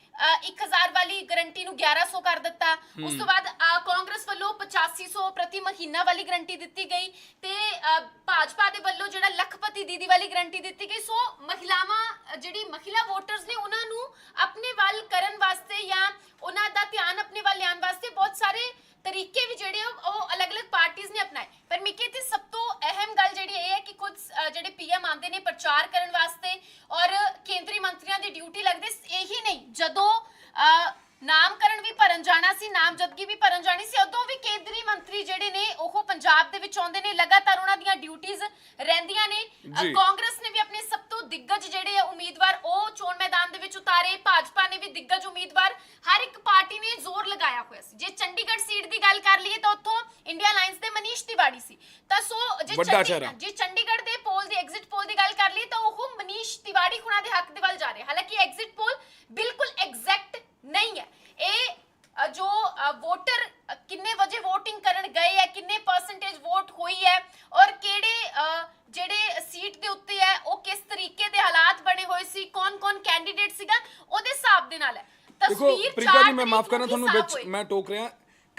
1000 ਵਾਲੀ ਗਰੰਟੀ ਨੂੰ 1100 ਕਰ ਦਿੱਤਾ। ਉਸ ਤੋਂ ਬਾਅਦ ਅ, ਕਾਂਗਰਸ ਵੱਲੋਂ 8500 ਪ੍ਰਤੀ ਮਹੀਨਾ ਵਾਲੀ ਗਰੰਟੀ ਦਿੱਤੀ ਗਈ ਤੇ ਅ, ਭਾਜਪਾ ਦੇ ਵੱਲੋਂ ਜਿਹੜਾ ਲੱਖਪਤੀ ਦੀਦੀ ਵਾਲੀ ਗਰੰਟੀ ਦਿੱਤੀ ਗਈ ਸੋ ਮਹਿਲਾਵਾਂ ਅ, ਜਿਹੜੀ ਮਹਿਲਾ ਵੋਟਰਸ ਨੇ ਉਹਨਾਂ ਨੂੰ ਆਪਣੇ ਵੱਲ ਕਰਨ ਵਾਸਤੇ ਜਾਂ ਉਹਨਾਂ ਦਾ ਧਿਆਨ ਆਪਣੇ ਵੱਲ ਲਿਆਉਣ ਵਾਸਤੇ ਬਹੁਤ ਸਾਰੇ ਤਰੀਕੇ ਵੀ ਜਿਹੜੇ ਆ ਉਹ ਅਲੱਗ-ਅਲੱਗ ਪਾਰਟੀਆਂ ਨੇ ਅਪਣਾਏ। ਪਰ ਮਿੱਕੀ ਤੇ ਸਭ ਤੋਂ ਅਹਿਮ ਗੱਲ ਜਿਹੜੀ ਇਹ ਹੈ ਕਿ ਕੁਝ ਅ, ਜਿਹੜੇ ਪੀਐਮ ਆਉਂਦੇ ਨੇ ਪ੍ਰਚਾਰ ਕਰਨ ਵਾਸਤੇ ਔਰ ਕੇਂਦਰੀ ਮੰਤਰੀਆਂ ਦੀ ਡਿਊਟੀ ਲੱਗਦੀ ਇਹੀ ਨਹੀਂ। ਜਦੋਂ ਅ, ਨਾਮਕਰਨ ਵੀ ਭਰਨ ਜਾਣਾ ਸੀ ਨਾਮਜ਼ਦਗੀ ਵੀ ਭਰਨ ਜਾਣੀ ਸੀ। ਉਦੋਂ ਵੀ ਕੇਂਦਰੀ ਮੰਤਰੀ ਜਿਹੜੇ ਨੇ ਉਹ ਪੰਜਾਬ ਦੇ ਵਿੱਚ ਆਉਂਦੇ ਨੇ। ਲਗਾਤਾਰ ਉਹਨਾਂ ਦੀਆਂ ਡਿਊਟੀਆਂ ਰਹਿੰਦੀਆਂ ਨੇ। ਅ, ਜੀ। ਕਾਂਗਰਸ ਨੇ ਵੀ ਆਪਣੇ ਸਭ ਤੋਂ ਦਿੱਗਜ ਜਿਹੜੇ ਆ ਉਮੀਦਵਾਰ ਉਹ ਚੋਣ ਮੈਦਾਨ ਦੇ ਵਿੱਚ ਉਤਾਰੇ। ਭਾਜਪਾ ਨੇ ਵੀ ਦਿੱਗਜ ਉਮੀਦਵਾਰ। ਹਰ ਇੱਕ ਪਾਰਟੀ ਨੇ ਜ਼ੋਰ ਲਗਾਇਆ ਹੋਇਆ ਸੀ। ਜੇ ਚੰਡੀਗੜ੍ਹ ਸੀਟ ਦੀ ਗੱਲ ਕਰ ਲਈਏ ਤਾਂ ਉੱਥੋਂ ਇੰਡੀਆ ਅਲਾਈਅੰਸ ਦੇ ਮਨੀਸ਼ ਤਿਵਾੜੀ ਸੀ। ਤਾਂ ਸੋ ਜੇ ਵੱਡਾ ਚੰਡੀ- ਚਿਹਰਾ। ਜੇ ਚੰਡੀਗੜ੍ਹ ਦੇ ਪੋਲ ਦੀ ਐਗਜ਼ਿਟ ਪੋਲ ਦੀ ਗੱਲ ਕਰ ਲਈਏ ਤਾਂ ਉਹ ਮਨੀਸ਼ ਤਿਵਾੜੀ ਖੁਣਾ ਦੇ ਹੱਕ ਦੇ ਵੱਲ ਜਾ ਰਹੇ। ਹਾਲਾਂਕਿ ਐਗਜ਼ਿਟ ਪੋਲ ਬਿਲਕੁਲ ਐਗਜ਼ੈਕਟ ਨਹੀਂ ਹੈ ਇਹ ਅ, ਜੋ ਅ, ਵੋਟਰ ਅ, ਕਿੰਨੇ ਵਜੇ VOTING ਕਰਨ ਗਏ ਹੈ ਕਿੰਨੇ ਪਰਸੈਂਟੇਜ ਵੋਟ ਹੋਈ ਹੈ ਔਰ ਕਿਹੜੇ ਅ, ਜਿਹੜੇ ਸੀਟ ਦੇ ਉੱਤੇ ਹੈ ਉਹ ਕਿਸ ਤਰੀਕੇ ਦੇ ਹਾਲਾਤ ਬਣੇ ਹੋਏ ਸੀ ਕੌਣ-ਕੌਣ ਕੈਂਡੀਡੇਟ ਸੀਗਾ ਉਹਦੇ ਹਿਸਾਬ ਦੇ ਨਾਲ ਹੈ ਦੇਖੋ ਤਸਵੀਰ ਪ੍ਰਿੰਕਾ ਜੀ ਮੈਂ ਮਾਫ ਕਰਨਾ ਤੁਹਾਨੂੰ ਵਿੱਚ। ਮੈਂ ਟੋਕ ਰਿਹਾ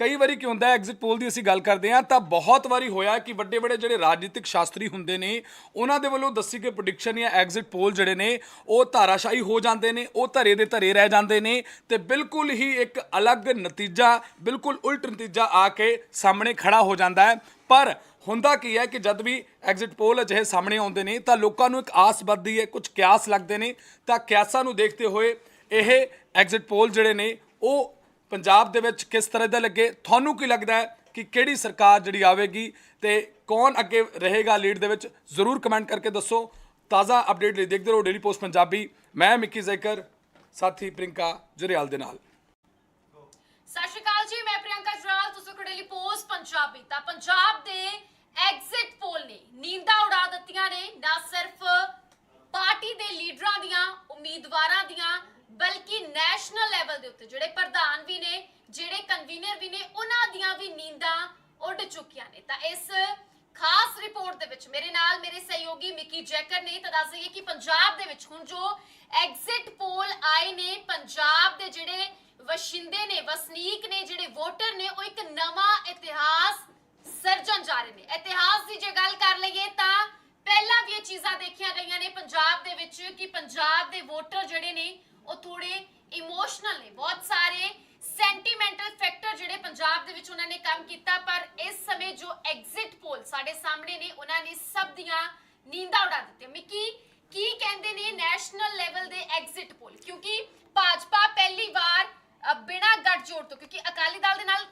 ਕਈ ਵਾਰੀ ਕੀ ਹੁੰਦਾ ਐਗਜ਼ਿਟ ਪੋਲ ਦੀ ਅਸੀਂ ਗੱਲ ਕਰਦੇ ਹਾਂ, ਤਾਂ ਬਹੁਤ ਵਾਰੀ ਹੋਇਆ ਕਿ ਵੱਡੇ ਵੱਡੇ ਜਿਹੜੇ ਰਾਜਨੀਤਿਕ ਸ਼ਾਸਤਰੀ ਹੁੰਦੇ ਨੇ, ਉਹਨਾਂ ਦੇ ਵੱਲੋਂ ਦੱਸੀ ਗਈ ਪ੍ਰੈਡਿਕਸ਼ਨ ਜਾਂ ਐਗਜ਼ਿਟ ਪੋਲ ਜਿਹੜੇ ਨੇ, ਉਹ ਧਾਰਾਸ਼ਾਹੀ ਹੋ ਜਾਂਦੇ ਨੇ, ਉਹ ਧਰੇ ਦੇ ਧਰੇ ਰਹਿ ਜਾਂਦੇ ਨੇ ਤੇ ਬਿਲਕੁਲ ਹੀ ਇੱਕ ਅਲੱਗ ਨਤੀਜਾ, ਬਿਲਕੁਲ ਉਲਟ ਨਤੀਜਾ ਆ ਕੇ ਸਾਹਮਣੇ ਖੜਾ ਹੋ ਜਾਂਦਾ ਹੈ। ਪਰ ਹੁੰਦਾ ਕੀ ਹੈ ਕਿ ਜਦ ਵੀ ਐਗਜ਼ਿਟ ਪੋਲ ਅਜਿਹੇ ਸਾਹਮਣੇ ਆਉਂਦੇ ਨੇ, ਤਾਂ ਲੋਕਾਂ ਨੂੰ ਇੱਕ ਆਸ ਵੱਧਦੀ ਹੈ, ਕੁਝ ਕਿਆਸ ਲੱਗਦੇ ਨੇ, ਤਾਂ ਕਿਆਸਾਂ ਨੂੰ ਦੇਖਦੇ ਹੋਏ ਇਹ ਐਗਜ਼ਿਟ ਪੋਲ ਜਿਹੜੇ ਨੇ, ਉਹ ਪੰਜਾਬ ਦੇ ਵਿੱਚ ਕਿਸ ਤਰ੍ਹਾਂ ਦਾ ਲੱਗੇ? ਤੁਹਾਨੂੰ ਕੀ ਲੱਗਦਾ ਹੈ ਕਿ ਕਿਹੜੀ ਸਰਕਾਰ ਜਿਹੜੀ ਆਵੇਗੀ ਤੇ ਕੌਣ ਅੱਗੇ ਰਹੇਗਾ ਲੀਡ ਦੇ ਵਿੱਚ? ਜ਼ਰੂਰ ਕਮੈਂਟ ਕਰਕੇ ਦੱਸੋ। ਤਾਜ਼ਾ ਅਪਡੇਟ ਲਈ ਦੇਖਦੇ ਰਹੋ ਡੇਲੀ ਪੋਸਟ ਪੰਜਾਬੀ। ਮੈਂ ਮਿੱਕੀ ਜ਼ੈਕਰ, ਸਾਥੀ ਪ੍ਰਿੰਕਾ ਜੁਰਿਆਲ ਦੇ ਨਾਲ। ਸਤਿ ਸ਼੍ਰੀ ਅਕਾਲ ਜੀ, ਮੈਂ ਪ੍ਰਿਯੰਕਾ ਜਰਾਲ ਤੁਸੀਂ ਖੜੇਲੀ ਪੋਸਟ ਪੰਜਾਬੀ। ਤਾਂ ਪੰਜਾਬ ਦੇ ਐਗਜ਼ਿਟ ਪੋਲ ਨੇ ਨੀਂਦਾਂ ਉਡਾ ਦਿੱਤੀਆਂ ਨੇ ਨਾ ਸਿਰਫ ਪਾਰਟੀ ਦੇ ਲੀਡਰਾਂ ਦੀਆਂ ਉਮੀਦਵਾਰਾਂ ਦੀਆਂ ਬਲਕਿ ਨੈਸ਼ਨਲ ਲੈਵਲ ਦੇ ਉੱਤੇ, ਜਿਹੜੇ ਪ੍ਰਧਾਨ ਵੀ ਨੇ, ਜਿਹੜੇ ਕਨਵੀਨਰ ਵੀ ਨੇ, ਉਹਨਾਂ ਦੀਆਂ ਵੀ ਨੀਂਦਾਂ ਉੱਡ ਚੁੱਕੀਆਂ ਨੇ। ਤਾਂ ਇਸ ਖਾਸ ਰਿਪੋਰਟ ਦੇ ਵਿੱਚ ਮੇਰੇ ਨਾਲ ਮੇਰੇ ਸਹਿਯੋਗੀ ਮਿੱਕੀ ਜੈਕਰ ਨੇ, ਤਾਂ ਦੱਸ ਦਈਏ ਕਿ ਪੰਜਾਬ ਦੇ ਵਿੱਚ ਹੁਣ ਜੋ ਐਗਜ਼ਿਟ ਪੋਲ ਆਏ ਨੇ, ਪੰਜਾਬ ਦੇ ਜਿਹੜੇ ਵਸਿੰਦੇ ਨੇ, ਵਸਨੀਕ ਨੇ, ਜਿਹੜੇ ਵੋਟਰ ਨੇ, ਉਹ ਇੱਕ ਨਵਾਂ ਇਤਿਹਾਸ ਸਿਰਜਣ ਜਾ ਰਹੇ ਨੇ। ਇਤਿਹਾਸ ਦੀ ਜੇ ਗੱਲ ਕਰ ਲਈਏ ਤਾਂ ਪਹਿਲਾਂ ਵੀ ਇਹ ਚੀਜ਼ਾਂ ਦੇਖੀਆਂ ਗਈਆਂ ਨੇ ਪੰਜਾਬ ਦੇ ਵਿੱਚ ਕਿ ਪੰਜਾਬ ਦੇ ਵੋਟਰ ਜਿਹੜੇ ਨੇ, ਉਹ ਥੋੜੇ ਇਮੋਸ਼ਨਲ ਨੇ ਬਹੁਤ ਸਾਰੇ ਸੈਂਟੀਮੈਂਟਲ ਫੈਕਟਰ ਜਿਹੜੇ ਪੰਜਾਬ ਦੇ ਵਿੱਚ ਉਹਨਾਂ ਨੇ ਕੰਮ ਕੀਤਾ ਪਰ ਇਸ ਸਮੇਂ ਜੋ ਐਗਜ਼ਿਟ ਪੋਲ ਸਾਡੇ ਸਾਹਮਣੇ ਨੇ ਉਹਨਾਂ ਨੇ ਸਭ ਦੀਆਂ ਨੀਂਦਾਂ ਉਡਾ ਦਿੱਤੀਆਂ ਮਿੱਕੀ ਕੀ ਕਹਿੰਦੇ ਨੇ ਨੈਸ਼ਨਲ ਲੈਵਲ ਦੇ ਐਗਜ਼ਿਟ ਪੋਲ ਕਿਉਂਕਿ ਭਾਜਪਾ ਪਹਿਲੀ ਵਾਰ ਬਿਨਾਂ ਗੱਠਜੋੜ ਤੋਂ ਕਿਉਂਕਿ ਅਕਾਲੀ ਦਲ ਦੇ ਨਾਲ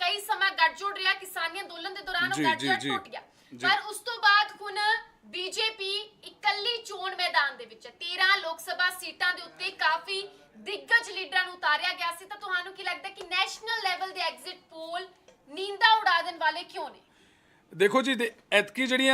ਕਈ ਸਮਾਂ ਗੱਠਜੋੜ ਰਿਹਾ ਕਿਸਾਨੀ ਅੰਦੋਲਨ ਦੇ ਦੌਰਾਨ ਉਹ ਗੱਠਜੋੜ। ਟੁੱਟ ਗਿਆ। ਪਰ ਉਸ ਤੋਂ ਬਾਅਦ ਹੁਣ ਬੀਜੇਪੀ ਇਕੱਲੀ ਚੋਣ ਮੈਦਾਨ ਦੇ ਵਿੱਚ ਹੈ 13 ਲੋਕ ਸਭਾ ਸੀਟਾਂ ਦੇ ਉੱਤੇ ਕਾਫੀ ਦਿੱਗਜ ਲੀਡਰਾਂ ਨੂੰ ਉਤਾਰਿਆ ਗਿਆ ਸੀ, ਤਾਂ ਤੁਹਾਨੂੰ ਕੀ ਲੱਗਦਾ ਕਿ ਨੈਸ਼ਨਲ ਲੈਵਲ ਦੇ ਐਗਜ਼ਿਟ ਪੋਲ ਨੀਂਦਾ ਉਡਾ ਦੇਣ ਵਾਲੇ ਕਿਉਂ ਨੇ? ਦੇਖੋ ਜੀ ਐਤਕੀ ਜਿਹੜੀਆਂ